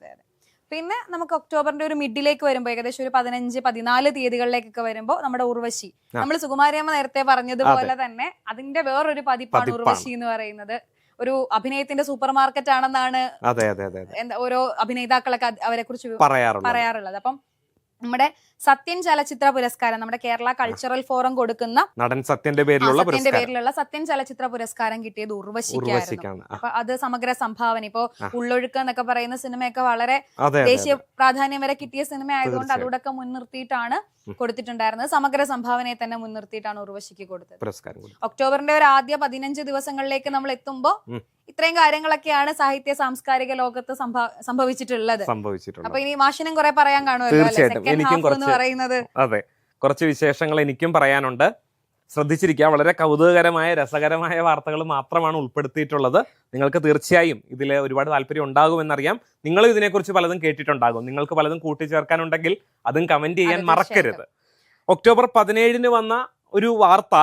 S2: പിന്നെ നമുക്ക് ഒക്ടോബറിന്റെ ഒരു മിഡിലേക്ക് വരുമ്പോൾ ഏകദേശം ഒരു പതിനഞ്ച് പതിനാല് തീയതികളിലേക്കൊക്കെ വരുമ്പോൾ നമ്മുടെ ഉർവശി നമ്മൾ സുകുമാരിയമ്മ നേരത്തെ പറഞ്ഞതുപോലെ തന്നെ അതിന്റെ വേറൊരു പതിപ്പാണ് ഉർവശി എന്ന് പറയുന്നത് ഒരു അഭിനയത്തിന്റെ സൂപ്പർ മാർക്കറ്റ് ആണെന്നാണ് ഓരോ അഭിനേതാക്കളൊക്കെ അവരെ കുറിച്ച് പറയാറുള്ളത് അപ്പം നമ്മുടെ സത്യൻ ചലച്ചിത്ര പുരസ്കാരം നമ്മുടെ കേരള കൾച്ചറൽ ഫോറം കൊടുക്കുന്ന
S1: നടൻ സത്യന്റെ പേരിലുള്ള
S2: സത്യന്റെ പേരിലുള്ള സത്യൻ ചലച്ചിത്ര പുരസ്കാരം കിട്ടിയത്
S1: ഉർവശിക്കാണ്
S2: അപ്പൊ അത് സമഗ്ര സംഭാവന ഇപ്പോ ഉള്ളൊഴുക്ക് എന്നൊക്കെ പറയുന്ന സിനിമയൊക്കെ വളരെ ദേശീയ പ്രാധാന്യം വരെ കിട്ടിയ സിനിമ ആയതുകൊണ്ട് അതോടൊക്കെ മുൻനിർത്തിയിട്ടാണ് കൊടുത്തിട്ടുണ്ടായിരുന്നത് സമഗ്ര സംഭാവനയെ തന്നെ മുൻനിർത്തിയിട്ടാണ് ഉർവശിക്ക് കൊടുത്തത് പുരസ്കാരം ഒക്ടോബറിന്റെ ഒരു ആദ്യ പതിനഞ്ച് ദിവസങ്ങളിലേക്ക് നമ്മൾ എത്തുമ്പോൾ ഇത്രയും കാര്യങ്ങളൊക്കെയാണ് സാഹിത്യ സാംസ്കാരിക ലോകത്ത് സംഭവിച്ചിട്ടുള്ളത് അപ്പൊ ഇനി മാഷിനും കുറെ പറയാൻ കാണുമല്ലോ സെക്കൻഡ് ഹാഫ് പറയുന്നത് അതെ
S1: കുറച്ച് വിശേഷങ്ങൾ എനിക്കും പറയാനുണ്ട് ശ്രദ്ധിച്ചിരിക്കുക വളരെ കൗതുകകരമായ രസകരമായ വാർത്തകൾ മാത്രമാണ് ഉൾപ്പെടുത്തിയിട്ടുള്ളത് നിങ്ങൾക്ക് തീർച്ചയായും ഇതിൽ ഒരുപാട് താല്പര്യം എന്നറിയാം നിങ്ങൾ ഇതിനെക്കുറിച്ച് പലതും കേട്ടിട്ടുണ്ടാകും നിങ്ങൾക്ക് പലതും കൂട്ടിച്ചേർക്കാനുണ്ടെങ്കിൽ അതും കമന്റ് ചെയ്യാൻ മറക്കരുത് ഒക്ടോബർ പതിനേഴിന് വന്ന ഒരു വാർത്ത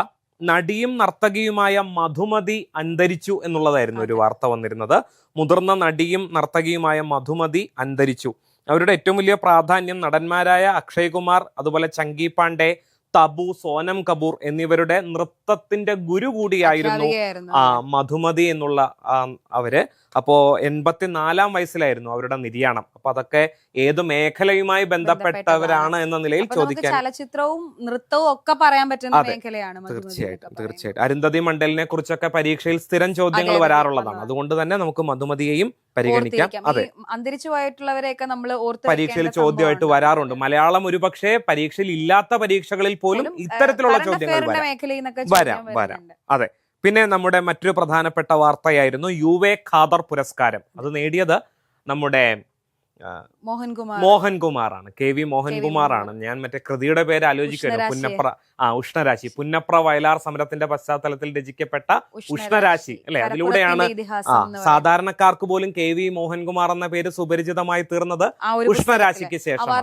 S1: നടിയും നർത്തകിയുമായ മധുമതി അന്തരിച്ചു എന്നുള്ളതായിരുന്നു ഒരു വാർത്ത വന്നിരുന്നത് മുതിർന്ന നടിയും നർത്തകിയുമായ മധുമതി അന്തരിച്ചു അവരുടെ ഏറ്റവും വലിയ പ്രാധാന്യം നടന്മാരായ അക്ഷയ് കുമാർ അതുപോലെ ചങ്കി പാണ്ഡെ തബു സോനം കപൂർ എന്നിവരുടെ നൃത്തത്തിന്റെ ഗുരു കൂടിയായിരുന്നു ആ മധുമതി എന്നുള്ള അവര് അപ്പോൾ എൺപത്തിനാലാം വയസ്സിലായിരുന്നു അവരുടെ നിര്യാണം അപ്പൊ അതൊക്കെ ഏത് മേഖലയുമായി ബന്ധപ്പെട്ടവരാണ് എന്ന നിലയിൽ
S2: ചോദിക്കാൻ ചലച്ചിത്രവും നൃത്തവും ഒക്കെ പറയാൻ പറ്റുന്ന മേഖലയാണ്
S1: തീർച്ചയായിട്ടും തീർച്ചയായിട്ടും അരുന്ധതി മണ്ഡലിനെ കുറിച്ചൊക്കെ പരീക്ഷയിൽ സ്ഥിരം ചോദ്യങ്ങൾ വരാറുള്ളതാണ് അതുകൊണ്ട് തന്നെ നമുക്ക് മധുമതിയെയും പരിഗണിക്കാം അതെ പോയിട്ടുള്ളവരെയൊക്കെ നമ്മൾ ഓർത്ത് പരീക്ഷയിൽ ചോദ്യമായിട്ട് വരാറുണ്ട് മലയാളം ഒരുപക്ഷെ പരീക്ഷയിൽ ഇല്ലാത്ത പരീക്ഷകളിൽ പോലും ഇത്തരത്തിലുള്ള
S2: ചോദ്യങ്ങൾ വരാം വരാം
S1: അതെ പിന്നെ നമ്മുടെ മറ്റൊരു പ്രധാനപ്പെട്ട വാർത്തയായിരുന്നു എ ഖാദർ പുരസ്കാരം അത് നേടിയത് നമ്മുടെ മോഹൻകുമാർ മോഹൻകുമാറാണ് കെ വി മോഹൻകുമാറാണ് ഞാൻ മറ്റേ കൃതിയുടെ പേര് ആലോചിക്കുന്നു പുന്നപ്ര ആ ഉഷ്ണരാശി പുന്നപ്ര വയലാർ സമരത്തിന്റെ പശ്ചാത്തലത്തിൽ രചിക്കപ്പെട്ട ഉഷ്ണരാശി അല്ലെ അതിലൂടെയാണ് സാധാരണക്കാർക്ക് പോലും കെ വി മോഹൻകുമാർ എന്ന പേര് സുപരിചിതമായി തീർന്നത് ഉഷ്ണരാശിക്ക് ശേഷം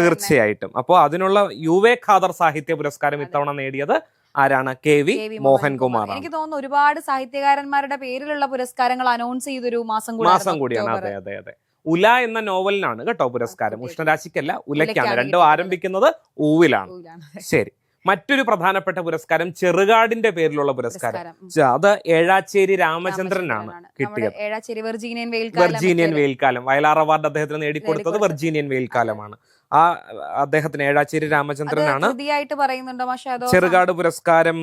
S1: തീർച്ചയായിട്ടും അപ്പോ അതിനുള്ള യുവെ ഖാദർ സാഹിത്യ പുരസ്കാരം ഇത്തവണ നേടിയത് ആരാണ് കെ വി മോഹൻകുമാർ
S2: എനിക്ക് തോന്നുന്നു ഒരുപാട് സാഹിത്യകാരന്മാരുടെ പേരിലുള്ള പുരസ്കാരങ്ങൾ അനൗൺസ് ചെയ്തൊരു മാസം
S1: മാസം കൂടിയാണ് അതെ അതെ അതെ ഉല എന്ന നോവലിനാണ് കേട്ടോ പുരസ്കാരം ഉഷ്ണരാശിക്കല്ല ഉലയ്ക്കാണ് രണ്ടും ആരംഭിക്കുന്നത് ഊവിലാണ് ശരി മറ്റൊരു പ്രധാനപ്പെട്ട പുരസ്കാരം ചെറുകാടിന്റെ പേരിലുള്ള പുരസ്കാരം അത് ഏഴാച്ചേരി രാമചന്ദ്രനാണ്
S2: കിട്ടിയത്
S1: വെർജീനിയൻ വെയിൽക്കാലം വയലാർ അവാർഡ് അദ്ദേഹത്തിന് നേടിക്കൊടുത്തത് വെർജീനിയൻ വെയിൽക്കാലമാണ് ആ അദ്ദേഹത്തിന് ഏഴാച്ചേരി രാമചന്ദ്രനാണ് ചെറുകാട് പുരസ്കാരം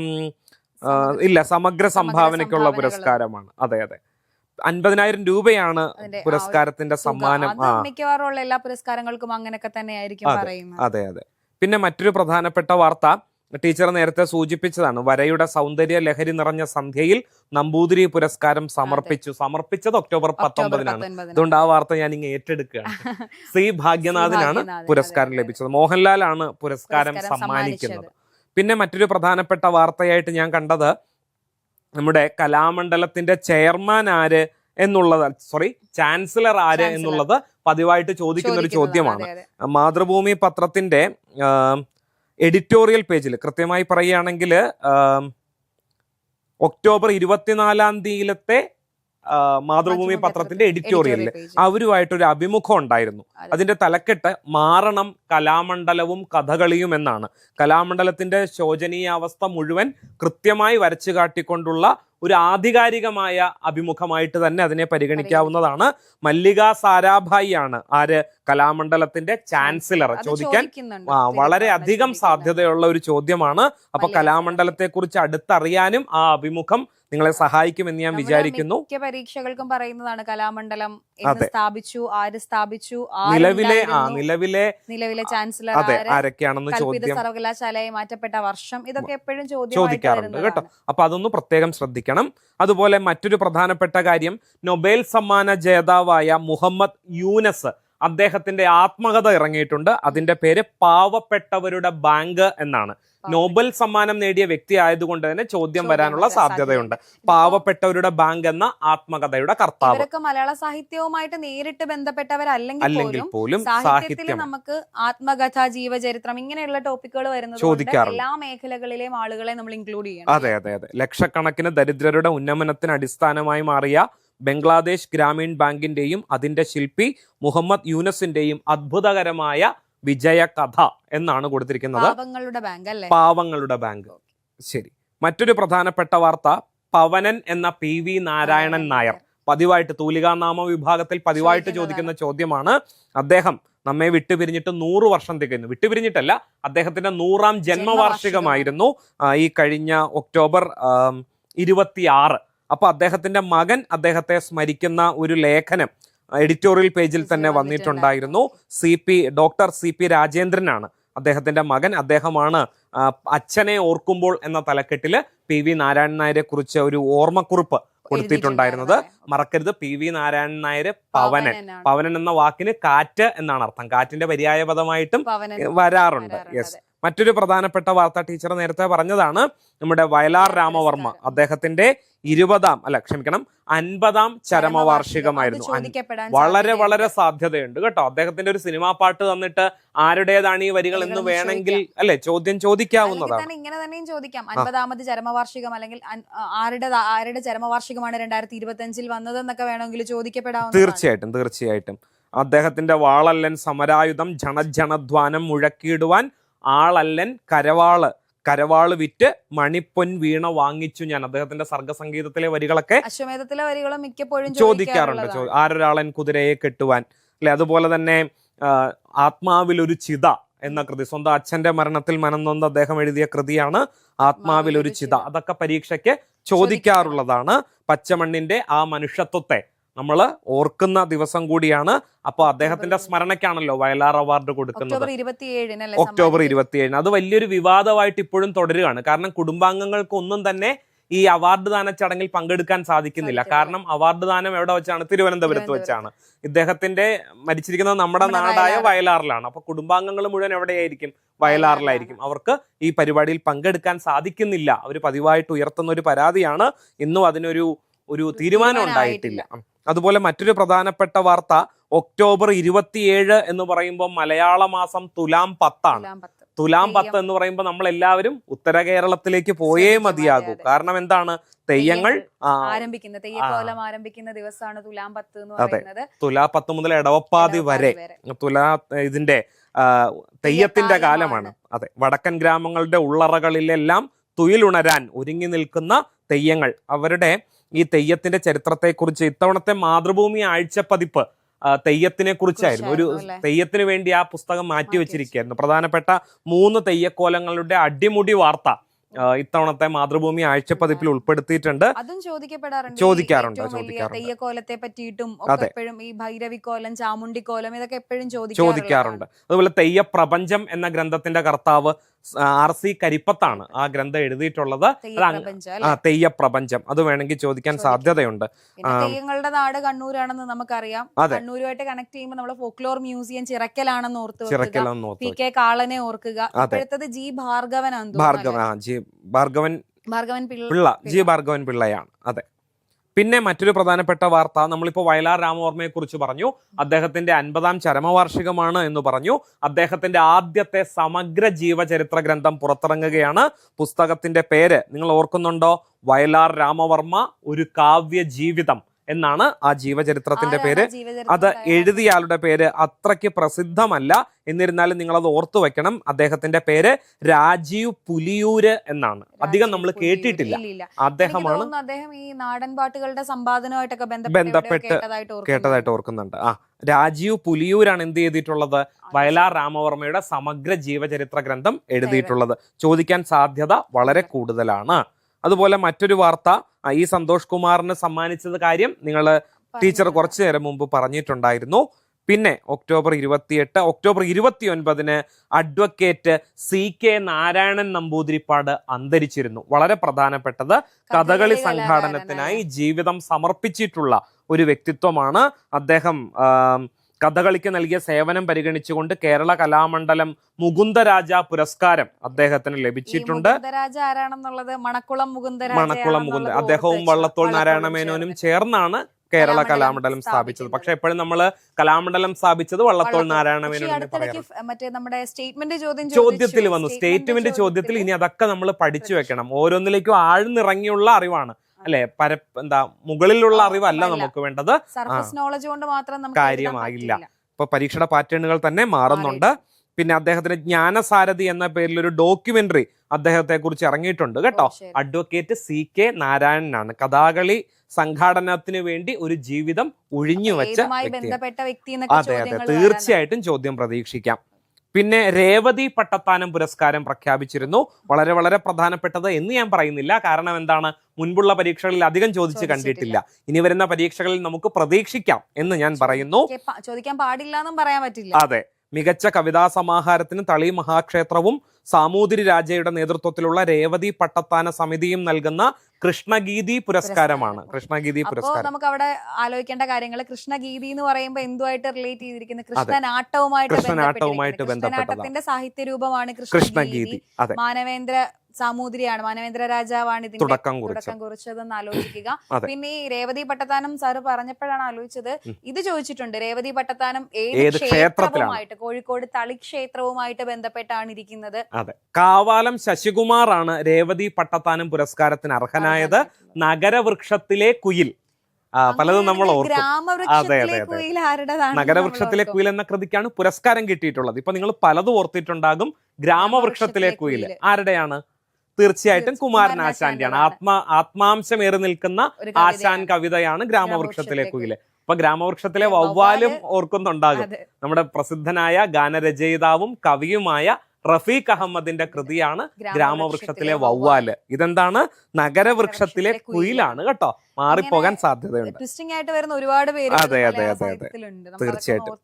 S1: ഇല്ല സമഗ്ര സംഭാവനയ്ക്കുള്ള പുരസ്കാരമാണ് അതെ അതെ അൻപതിനായിരം രൂപയാണ് പുരസ്കാരത്തിന്റെ സമ്മാനം
S2: മിക്കവാറും എല്ലാ പുരസ്കാരങ്ങൾക്കും അങ്ങനെയൊക്കെ തന്നെയായിരിക്കും
S1: അതെ അതെ പിന്നെ മറ്റൊരു പ്രധാനപ്പെട്ട വാർത്ത ടീച്ചർ നേരത്തെ സൂചിപ്പിച്ചതാണ് വരയുടെ സൗന്ദര്യ ലഹരി നിറഞ്ഞ സന്ധ്യയിൽ നമ്പൂതിരി പുരസ്കാരം സമർപ്പിച്ചു സമർപ്പിച്ചത് ഒക്ടോബർ പത്തൊമ്പതിനാണ് അതുകൊണ്ട് ആ വാർത്ത ഞാൻ ഇങ്ങനെ ഏറ്റെടുക്കുകയാണ് *laughs* ശ്രീ ഭാഗ്യനാഥിനാണ് പുരസ്കാരം ലഭിച്ചത് മോഹൻലാൽ ആണ് പുരസ്കാരം സമ്മാനിക്കുന്നത് പിന്നെ മറ്റൊരു പ്രധാനപ്പെട്ട വാർത്തയായിട്ട് ഞാൻ കണ്ടത് നമ്മുടെ കലാമണ്ഡലത്തിന്റെ ചെയർമാൻ ആര് എന്നുള്ളത് സോറി ചാൻസലർ ആര് എന്നുള്ളത് പതിവായിട്ട് ചോദിക്കുന്ന ഒരു ചോദ്യമാണ് മാതൃഭൂമി പത്രത്തിന്റെ എഡിറ്റോറിയൽ പേജിൽ കൃത്യമായി പറയുകയാണെങ്കിൽ ഒക്ടോബർ ഇരുപത്തിനാലാം തീയതിയിലത്തെ മാതൃഭൂമി പത്രത്തിന്റെ എഡിറ്റോറിയലിൽ അവരുമായിട്ടൊരു അഭിമുഖം ഉണ്ടായിരുന്നു അതിന്റെ തലക്കെട്ട് മാറണം കലാമണ്ഡലവും കഥകളിയും എന്നാണ് കലാമണ്ഡലത്തിന്റെ ശോചനീയാവസ്ഥ മുഴുവൻ കൃത്യമായി വരച്ചു കാട്ടിക്കൊണ്ടുള്ള ഒരു ആധികാരികമായ അഭിമുഖമായിട്ട് തന്നെ അതിനെ പരിഗണിക്കാവുന്നതാണ് മല്ലിക സാരാഭായി ആണ് ആര് കലാമണ്ഡലത്തിന്റെ ചാൻസലർ ചോദിക്കാൻ വളരെ അധികം സാധ്യതയുള്ള ഒരു ചോദ്യമാണ് അപ്പൊ കലാമണ്ഡലത്തെ കുറിച്ച് അടുത്തറിയാനും ആ അഭിമുഖം നിങ്ങളെ സഹായിക്കുമെന്ന് ഞാൻ വിചാരിക്കുന്നു
S2: മിക്ക പരീക്ഷകൾക്കും പറയുന്നതാണ് കലാമണ്ഡലം സ്ഥാപിച്ചു ആര് സ്ഥാപിച്ചു നിലവിലെ ആ നിലവിലെ നിലവിലെ ചാൻസലർ
S1: അതെ ആരൊക്കെയാണെന്ന്
S2: ചോദ്യം സർവകലാശാലയെ മാറ്റപ്പെട്ട വർഷം ഇതൊക്കെ എപ്പോഴും
S1: ചോദിക്കാറുണ്ട് കേട്ടോ അപ്പൊ അതൊന്ന് പ്രത്യേകം ശ്രദ്ധിക്കണം അതുപോലെ മറ്റൊരു പ്രധാനപ്പെട്ട കാര്യം നൊബേൽ സമ്മാന ജേതാവായ മുഹമ്മദ് യൂനസ് അദ്ദേഹത്തിന്റെ ആത്മകഥ ഇറങ്ങിയിട്ടുണ്ട് അതിന്റെ പേര് പാവപ്പെട്ടവരുടെ ബാങ്ക് എന്നാണ് നോബൽ സമ്മാനം നേടിയ വ്യക്തി ആയതുകൊണ്ട് തന്നെ ചോദ്യം വരാനുള്ള സാധ്യതയുണ്ട് പാവപ്പെട്ടവരുടെ ബാങ്ക് എന്ന ആത്മകഥയുടെ
S2: കർത്താവ് മലയാള സാഹിത്യവുമായിട്ട് നേരിട്ട് ബന്ധപ്പെട്ടവരല്ലെങ്കിൽ പോലും സാഹിത്യത്തിൽ നമുക്ക് ആത്മകഥ ജീവചരിത്രം ഇങ്ങനെയുള്ള ടോപ്പിക്കുകൾ
S1: വരുന്നത്
S2: എല്ലാ മേഖലകളിലെയും ആളുകളെ നമ്മൾ ഇൻക്ലൂഡ്
S1: ചെയ്യണം അതെ അതെ അതെ ലക്ഷക്കണക്കിന് ദരിദ്രരുടെ ഉന്നമനത്തിന് അടിസ്ഥാനമായി മാറിയ ബംഗ്ലാദേശ് ഗ്രാമീൺ ബാങ്കിന്റെയും അതിന്റെ ശില്പി മുഹമ്മദ് യൂനസിന്റെയും അത്ഭുതകരമായ വിജയകഥ എന്നാണ് കൊടുത്തിരിക്കുന്നത്
S2: പാവങ്ങളുടെ ബാങ്ക് അല്ലേ
S1: പാവങ്ങളുടെ ബാങ്ക് ശരി മറ്റൊരു പ്രധാനപ്പെട്ട വാർത്ത പവനൻ എന്ന പി വി നാരായണൻ നായർ പതിവായിട്ട് തൂലികാനാമ വിഭാഗത്തിൽ പതിവായിട്ട് ചോദിക്കുന്ന ചോദ്യമാണ് അദ്ദേഹം നമ്മെ വിട്ടുപിരിഞ്ഞിട്ട് നൂറ് വർഷം തികഞ്ഞു വിട്ടുപിരിഞ്ഞിട്ടല്ല അദ്ദേഹത്തിന്റെ നൂറാം ജന്മവാർഷികമായിരുന്നു ഈ കഴിഞ്ഞ ഒക്ടോബർ ഇരുപത്തിയാറ് അപ്പൊ അദ്ദേഹത്തിന്റെ മകൻ അദ്ദേഹത്തെ സ്മരിക്കുന്ന ഒരു ലേഖനം എഡിറ്റോറിയൽ പേജിൽ തന്നെ വന്നിട്ടുണ്ടായിരുന്നു C P doctor C P രാജേന്ദ്രനാണ് അദ്ദേഹത്തിന്റെ മകൻ അദ്ദേഹമാണ് അച്ഛനെ ഓർക്കുമ്പോൾ എന്ന തലക്കെട്ടിൽ പി വി നാരായണൻ നായരെ കുറിച്ച് ഒരു ഓർമ്മക്കുറിപ്പ് കൊടുത്തിട്ടുണ്ടായിരുന്നത് മറക്കരുത് പി വി നാരായണൻ നായര് പവനൻ പവനൻ എന്ന വാക്കിന് കാറ്റ് എന്നാണ് അർത്ഥം കാറ്റിന്റെ പര്യായ പദമായിട്ടും വരാറുണ്ട് യെസ് മറ്റൊരു പ്രധാനപ്പെട്ട വാർത്ത ടീച്ചർ നേരത്തെ പറഞ്ഞതാണ് നമ്മുടെ വയലാർ രാമവർമ്മ അദ്ദേഹത്തിന്റെ ഇരുപതാം അല്ല ക്ഷമിക്കണം അൻപതാം ചരമവാർഷികമായിരുന്നു വളരെ വളരെ സാധ്യതയുണ്ട് കേട്ടോ അദ്ദേഹത്തിന്റെ ഒരു സിനിമാ പാട്ട് തന്നിട്ട് ആരുടേതാണ് ഈ വരികൾ എന്ന് വേണമെങ്കിൽ അല്ലെ ചോദ്യം ചോദിക്കാവുന്നതാണ് ഇങ്ങനെ തന്നെയും ചോദിക്കാം അൻപതാമത് ചരമവാർഷികം അല്ലെങ്കിൽ ആരുടെ ആരുടെ ചരമവാർഷികമാണ് രണ്ടായിരത്തി ഇരുപത്തി അഞ്ചിൽ വന്നതെന്നൊക്കെ വേണമെങ്കിൽ ചോദിക്കപ്പെടാം തീർച്ചയായിട്ടും തീർച്ചയായിട്ടും അദ്ദേഹത്തിന്റെ വാളല്ലൻ സമരായുധം ജണജണധ്വാനം മുഴക്കിയിടുവാൻ ആളല്ലൻ കരവാള് കരവാള് വിറ്റ് മണിപ്പൊൻ വീണ വാങ്ങിച്ചു ഞാൻ അദ്ദേഹത്തിന്റെ സർഗസംഗീതത്തിലെ വരികളൊക്കെ അശ്വമേധത്തിലെ വരികളും മിക്കപ്പോഴും ചോദിക്കാറുണ്ട് ആരൊരാളൻ കുതിരയെ കെട്ടുവാൻ അല്ലെ അതുപോലെ തന്നെ ആത്മാവിൽ ഒരു ചിത എന്ന കൃതി സ്വന്തം അച്ഛന്റെ മരണത്തിൽ മനംനൊന്ന് അദ്ദേഹം എഴുതിയ കൃതിയാണ് ആത്മാവിൽ ഒരു ചിത അതൊക്കെ പരീക്ഷയ്ക്ക് ചോദിക്കാറുള്ളതാണ് പച്ചമണ്ണിന്റെ ആ മനുഷ്യത്വത്തെ നമ്മൾ ഓർക്കുന്ന ദിവസം കൂടിയാണ് അപ്പോൾ അദ്ദേഹത്തിന്റെ സ്മരണയ്ക്കാണല്ലോ വയലാർ അവാർഡ് കൊടുക്കുന്നത് ഒക്ടോബർ ഇരുപത്തിയേഴിന് അത് വലിയൊരു വിവാദമായിട്ട് ഇപ്പോഴും തുടരുകയാണ് കാരണം കുടുംബാംഗങ്ങൾക്ക് ഒന്നും തന്നെ ഈ അവാർഡ് ദാന ചടങ്ങിൽ പങ്കെടുക്കാൻ സാധിക്കുന്നില്ല കാരണം അവാർഡ് ദാനം എവിടെ വെച്ചാണ് തിരുവനന്തപുരത്ത് വെച്ചാണ് ഇദ്ദേഹത്തിന്റെ മരിച്ചിരിക്കുന്നത് നമ്മുടെ നാടായ വയലാറിലാണ് അപ്പൊ കുടുംബാംഗങ്ങൾ മുഴുവൻ എവിടെയായിരിക്കും വയലാറിലായിരിക്കും അവർക്ക് ഈ പരിപാടിയിൽ പങ്കെടുക്കാൻ സാധിക്കുന്നില്ല അവർ പതിവായിട്ട് ഉയർത്തുന്ന ഒരു പരാതിയാണ് ഇന്നും അതിനൊരു ഒരു തീരുമാനം ഉണ്ടായിട്ടില്ല അതുപോലെ മറ്റൊരു പ്രധാനപ്പെട്ട വാർത്ത ഒക്ടോബർ ഇരുപത്തിയേഴ് എന്ന് പറയുമ്പോൾ മലയാള മാസം തുലാം പത്താണ് തുലാം പത്ത് എന്ന് പറയുമ്പോൾ നമ്മൾ എല്ലാവരും ഉത്തര കേരളത്തിലേക്ക് പോയേ മതിയാകൂ കാരണം എന്താണ് തെയ്യങ്ങൾ ആരംഭിക്കുന്ന തെയ്യക്കോലം ആരംഭിക്കുന്ന ദിവസമാണ് തുലാം പത്ത് എന്ന് പറയുന്നത് തുലാ പത്ത് മുതൽ ഇടവപ്പാതി വരെ തുലാ ഇതിന്റെ തെയ്യത്തിന്റെ കാലമാണ് അതെ വടക്കൻ ഗ്രാമങ്ങളുടെ ഉള്ളറകളിലെല്ലാം തുയിലുണരാൻ ഒരുങ്ങി നിൽക്കുന്ന തെയ്യങ്ങൾ അവരുടെ ഈ തെയ്യത്തിന്റെ ചരിത്രത്തെക്കുറിച്ച് ഇത്തവണത്തെ മാതൃഭൂമി ആഴ്ച പതിപ്പ് തെയ്യത്തിനെ കുറിച്ചായിരുന്നു ഒരു തെയ്യത്തിന് വേണ്ടി ആ പുസ്തകം മാറ്റി വെച്ചിരിക്കുകയായിരുന്നു പ്രധാനപ്പെട്ട മൂന്ന് തെയ്യക്കോലങ്ങളുടെ അടിമുടി വാർത്ത ഇത്തവണത്തെ മാതൃഭൂമി ആഴ്ച പതിപ്പിൽ ഉൾപ്പെടുത്തിയിട്ടുണ്ട് അതും ചോദിക്കപ്പെടാറുണ്ട് ചോദിക്കാറുണ്ട് തെയ്യക്കോലത്തെ പറ്റിയിട്ടും എപ്പോഴും ഈ ഭൈരവിക്കോലം ചാമുണ്ടിക്കോലം ഇതൊക്കെ എപ്പോഴും ചോദിക്കാറുണ്ട് അതുപോലെ തെയ്യപ്രപഞ്ചം എന്ന ഗ്രന്ഥത്തിന്റെ കർത്താവ് ആർ സി കരിപ്പത്താണ് ആ ഗ്രന്ഥം എഴുതിയിട്ടുള്ളത് തെയ്യപ്രപഞ്ചം അത് വേണമെങ്കിൽ ചോദിക്കാൻ സാധ്യതയുണ്ട് തെയ്യങ്ങളുടെ നാട് കണ്ണൂരാണെന്ന് നമുക്കറിയാം കണ്ണൂരുമായിട്ട് കണക്ട് ചെയ്യുമ്പോൾ നമ്മൾ ഫോക്ലോർ മ്യൂസിയം ചിറക്കലാണെന്ന് ഓർത്ത് പി കെ കാളനെ ഓർക്കുക ഇപ്പോഴത്തത് G Bhargavan Bhargavan G Bhargavan Bhargavan Pillai G Bhargavan പിള്ളയാണ് അതെ പിന്നെ മറ്റൊരു പ്രധാനപ്പെട്ട വാർത്ത നമ്മളിപ്പോൾ വയലാർ രാമവർമ്മയെ കുറിച്ച് പറഞ്ഞു അദ്ദേഹത്തിന്റെ അൻപതാം ചരമവാർഷികമാണ് എന്ന് പറഞ്ഞു അദ്ദേഹത്തിന്റെ ആദ്യത്തെ സമഗ്ര ജീവചരിത്ര ഗ്രന്ഥം പുറത്തിറങ്ങുകയാണ് പുസ്തകത്തിന്റെ പേര് നിങ്ങൾ ഓർക്കുന്നുണ്ടോ വയലാർ രാമവർമ്മ ഒരു കാവ്യ ജീവിതം എന്നാണ് ആ ജീവചരിത്രത്തിന്റെ പേര് അത് എഴുതിയയാളുടെ പേര് അത്രയ്ക്ക് പ്രസിദ്ധമല്ല എന്നിരുന്നാലും നിങ്ങൾ അത് ഓർത്തു വെക്കണം അദ്ദേഹത്തിന്റെ പേര് രാജീവ് പുലിയൂര് എന്നാണ് അധികം നമ്മൾ കേട്ടിട്ടില്ല അദ്ദേഹമാണ് അദ്ദേഹം ഈ ബന്ധപ്പെട്ട് കേട്ടതായിട്ട് ഓർക്കുന്നുണ്ട് ആ രാജീവ് പുലിയൂരാണ് എന്ത് ചെയ്തിട്ടുള്ളത് വയലാർ രാമവർമ്മയുടെ സമഗ്ര ജീവചരിത്ര ഗ്രന്ഥം എഴുതിയിട്ടുള്ളത് ചോദിക്കാൻ സാധ്യത വളരെ കൂടുതലാണ് അതുപോലെ മറ്റൊരു വാർത്ത ഈ സന്തോഷ് കുമാറിന് സമ്മാനിച്ചത് കാര്യം നിങ്ങൾ ടീച്ചർ കുറച്ചു നേരം മുമ്പ് പറഞ്ഞിട്ടുണ്ടായിരുന്നു പിന്നെ ഒക്ടോബർ ഇരുപത്തിയെട്ട് ഒക്ടോബർ ഇരുപത്തി ഒൻപതിന് advocate C K Narayanan Namboothiripad അന്തരിച്ചിരുന്നു വളരെ പ്രധാനപ്പെട്ടത് കഥകളി സംഘാടനത്തിനായി ജീവിതം സമർപ്പിച്ചിട്ടുള്ള ഒരു വ്യക്തിത്വമാണ് അദ്ദേഹം കഥകളിക്ക് നൽകിയ സേവനം പരിഗണിച്ചുകൊണ്ട് കേരള കലാമണ്ഡലം മുകുന്ദരാജ പുരസ്കാരം അദ്ദേഹത്തിന് ലഭിച്ചിട്ടുണ്ട് മണക്കുളം മുകുന്ദരാജ മുകുന്ദ അദ്ദേഹവും വള്ളത്തോൾ നാരായണ മേനോനും ചേർന്നാണ് കേരള കലാമണ്ഡലം സ്ഥാപിച്ചത് പക്ഷെ എപ്പോഴും നമ്മൾ കലാമണ്ഡലം സ്ഥാപിച്ചത് വള്ളത്തോൾ നാരായണ മേനോൻ ചോദ്യത്തിൽ വന്നു സ്റ്റേറ്റ്മെന്റ് ചോദ്യത്തിൽ ഇനി അതൊക്കെ നമ്മൾ പഠിച്ചു വെക്കണം ഓരോന്നിലേക്കും ആഴ്ന്നിറങ്ങിയുള്ള അറിവാണ് അല്ലെ പര എന്താ മുകളിലുള്ള അറിവല്ല നമുക്ക് വേണ്ടത് സർഫസ് നോളജ് കൊണ്ട് മാത്രം കാര്യമായില്ല ഇപ്പൊ പരീക്ഷയുടെ പാറ്റേണുകൾ തന്നെ മാറുന്നുണ്ട് പിന്നെ അദ്ദേഹത്തിന് ജ്ഞാനസാരഥി എന്ന പേരിൽ ഒരു ഡോക്യുമെന്ററി അദ്ദേഹത്തെ കുറിച്ച് ഇറങ്ങിയിട്ടുണ്ട് കേട്ടോ അഡ്വക്കേറ്റ് സി കെ നാരായണനാണ് കഥാകളി സംഘാടനത്തിന് വേണ്ടി ഒരു ജീവിതം ഒഴിഞ്ഞു വെച്ച അതെ അതെ തീർച്ചയായിട്ടും ചോദ്യം പ്രതീക്ഷിക്കാം പിന്നെ രേവതി പട്ടത്താനം പുരസ്കാരം പ്രഖ്യാപിച്ചിരുന്നു വളരെ വളരെ പ്രധാനപ്പെട്ടത് എന്ന് ഞാൻ പറയുന്നില്ല കാരണം എന്താണ് മുൻപുള്ള പരീക്ഷകളിൽ അധികം ചോദിച്ച് കണ്ടിട്ടില്ല ഇനി വരുന്ന പരീക്ഷകളിൽ നമുക്ക് പ്രതീക്ഷിക്കാം എന്ന് ഞാൻ പറയുന്നു ചോദിക്കാൻ പാടില്ല പറയാൻ പറ്റില്ല അതെ മികച്ച കവിതാ സമാഹാരത്തിന് തളി മഹാക്ഷേത്രവും സാമൂതിരി രാജയുടെ നേതൃത്വത്തിലുള്ള രേവതി പട്ടത്താന സമിതിയും നൽകുന്ന കൃഷ്ണഗീതി പുരസ്കാരമാണ് കൃഷ്ണഗീതി പുരസ്കാരം നമുക്ക് അവിടെ ആലോചിക്കേണ്ട കാര്യങ്ങൾ കൃഷ്ണഗീതി എന്ന് പറയുമ്പോൾ എന്തുമായിട്ട് റിലേറ്റ് ചെയ്തിരിക്കുന്നത് കൃഷ്ണനാട്ടവുമായിട്ട് കൃഷ്ണനാട്ടവുമായിട്ട് ബന്ധപ്പെട്ടതാണ് സാഹിത്യ രൂപമാണ് കൃഷ്ണഗീതി മാനവേന്ദ്ര സാമൂതിരിയാണ് മാനവേന്ദ്ര രാജാവാണ് ഇതിന് തുടക്കം കുറിച്ചതെന്ന് ആലോചിക്കുക *clears throat* പിന്നെ ഈ രേവതി പട്ടത്താനം സാറ് പറഞ്ഞപ്പോഴാണ് ആലോചിച്ചത് ഇത് ചോദിച്ചിട്ടുണ്ട് രേവതി പട്ടത്താനം ഏത് ക്ഷേത്രവുമായിട്ട് കോഴിക്കോട് തളി ക്ഷേത്രവുമായിട്ട് ബന്ധപ്പെട്ടാണ് ഇരിക്കുന്നത് അതെ കാവാലം ശശികുമാർ ആണ് രേവതി പട്ടത്താനം പുരസ്കാരത്തിന് അർഹനായത് നഗരവൃക്ഷത്തിലെ കുയിൽ പലതും നമ്മൾ ഓർക്കും നഗരവൃക്ഷത്തിലെ കുയിൽ എന്ന കൃതിക്കാണ് പുരസ്കാരം കിട്ടിയിട്ടുള്ളത് ഇപ്പൊ നിങ്ങൾ പലതും ഓർത്തിട്ടുണ്ടാകും ഗ്രാമവൃക്ഷത്തിലെ കുയിൽ ആരുടെയാണ് തീർച്ചയായിട്ടും കുമാരൻ ആശാന്റെയാണ് ആത്മാ ഏറി നിൽക്കുന്ന ആശാൻ കവിതയാണ് ഗ്രാമവൃക്ഷത്തിലെ കുയില് അപ്പൊ ഗ്രാമവൃക്ഷത്തിലെ വവ്വാലും ഓർക്കുന്നുണ്ടാകും നമ്മുടെ പ്രസിദ്ധനായ ഗാനരചയിതാവും കവിയുമായ റഫീഖ് അഹമ്മദിന്റെ കൃതിയാണ് ഗ്രാമവൃക്ഷത്തിലെ വവ്വാല് ഇതെന്താണ് നഗരവൃക്ഷത്തിലെ കുയിലാണ് കേട്ടോ മാറിപ്പോകാൻ സാധ്യതയുണ്ട് ആയിട്ട് വരുന്ന ഒരുപാട് പേര് അതെ അതെ അതെ അതെ തീർച്ചയായിട്ടും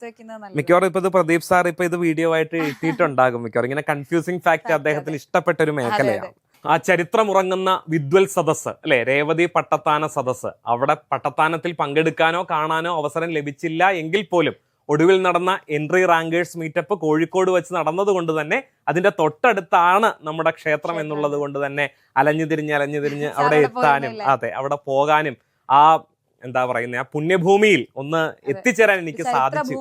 S1: മിക്കവാറും ഇപ്പൊ ഇത് പ്രദീപ് സാർ ഇപ്പൊ ഇത് വീഡിയോ ആയിട്ട് എത്തിയിട്ടുണ്ടാകും മിക്കവാറും ഇങ്ങനെ കൺഫ്യൂസിംഗ് ഫാക്ട് അദ്ദേഹത്തിന് ഇഷ്ടപ്പെട്ട ഒരു മേഖലയാണ് ആ ചരിത്രമുറങ്ങുന്ന വിദ്വൽ സദസ്സ് അല്ലെ രേവതി പട്ടത്താന സദസ്സ് അവിടെ പട്ടത്താനത്തിൽ പങ്കെടുക്കാനോ കാണാനോ അവസരം ലഭിച്ചില്ല എങ്കിൽ പോലും ഒടുവിൽ നടന്ന എൻട്രി റാങ്കേഴ്സ് മീറ്റപ്പ് കോഴിക്കോട് വെച്ച് നടന്നതുകൊണ്ട് തന്നെ അതിന്റെ തൊട്ടടുത്താണ് നമ്മുടെ ക്ഷേത്രം എന്നുള്ളത് കൊണ്ട് തന്നെ അലഞ്ഞു തിരിഞ്ഞ് അലഞ്ഞു തിരിഞ്ഞ് അവിടെ എത്താനും അതെ അവിടെ പോകാനും ആ എന്താ പറയുന്നത് ആ പുണ്യഭൂമിയിൽ ഒന്ന് എത്തിച്ചേരാൻ എനിക്ക് സാധിച്ചു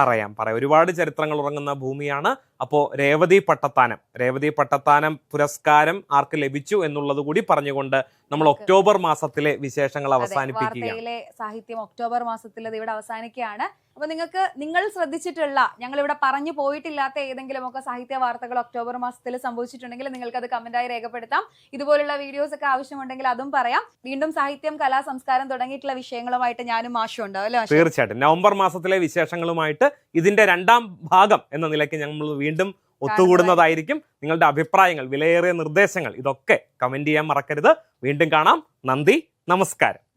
S1: പറയാം പറയാം ഒരുപാട് ചരിത്രങ്ങൾ ഉറങ്ങുന്ന ഭൂമിയാണ് അപ്പോൾ രേവതി പട്ടത്താനം രേവതി പട്ടത്താനം പുരസ്കാരം ആർക്ക് ലഭിച്ചു എന്നുള്ളത് കൂടി പറഞ്ഞുകൊണ്ട് നമ്മൾ ഒക്ടോബർ മാസത്തിലെ വിശേഷങ്ങൾ അവസാനിപ്പിക്കുകയാണ് സാഹിത്യം ഒക്ടോബർ മാസത്തിൽ ഇവിടെ അവസാനിക്കുകയാണ് അപ്പൊ നിങ്ങൾക്ക് നിങ്ങൾ ശ്രദ്ധിച്ചിട്ടുള്ള ഞങ്ങൾ ഇവിടെ പറഞ്ഞു പോയിട്ടില്ലാത്ത ഏതെങ്കിലും ഒക്കെ സാഹിത്യ വാർത്തകൾ ഒക്ടോബർ മാസത്തിൽ സംഭവിച്ചിട്ടുണ്ടെങ്കിൽ നിങ്ങൾക്ക് അത് കമന്റായി രേഖപ്പെടുത്താം ഇതുപോലുള്ള വീഡിയോസ് ഒക്കെ ആവശ്യമുണ്ടെങ്കിൽ അതും പറയാം വീണ്ടും സാഹിത്യം കലാ സംസ്കാരം തുടങ്ങിയിട്ടുള്ള വിഷയങ്ങളുമായിട്ട് ഞാനും ആശയം ഉണ്ടാവും അല്ലേ തീർച്ചയായിട്ടും നവംബർ മാസത്തിലെ വിശേഷങ്ങളുമായിട്ട് ഇതിന്റെ രണ്ടാം ഭാഗം എന്ന നിലയ്ക്ക് ഞങ്ങൾ വീണ്ടും വീണ്ടും ഒത്തുകൂടുന്നതായിരിക്കും നിങ്ങളുടെ അഭിപ്രായങ്ങൾ വിലയേറിയ നിർദ്ദേശങ്ങൾ ഇതൊക്കെ കമന്റ് ചെയ്യാൻ മറക്കരുത് വീണ്ടും കാണാം നന്ദി നമസ്കാരം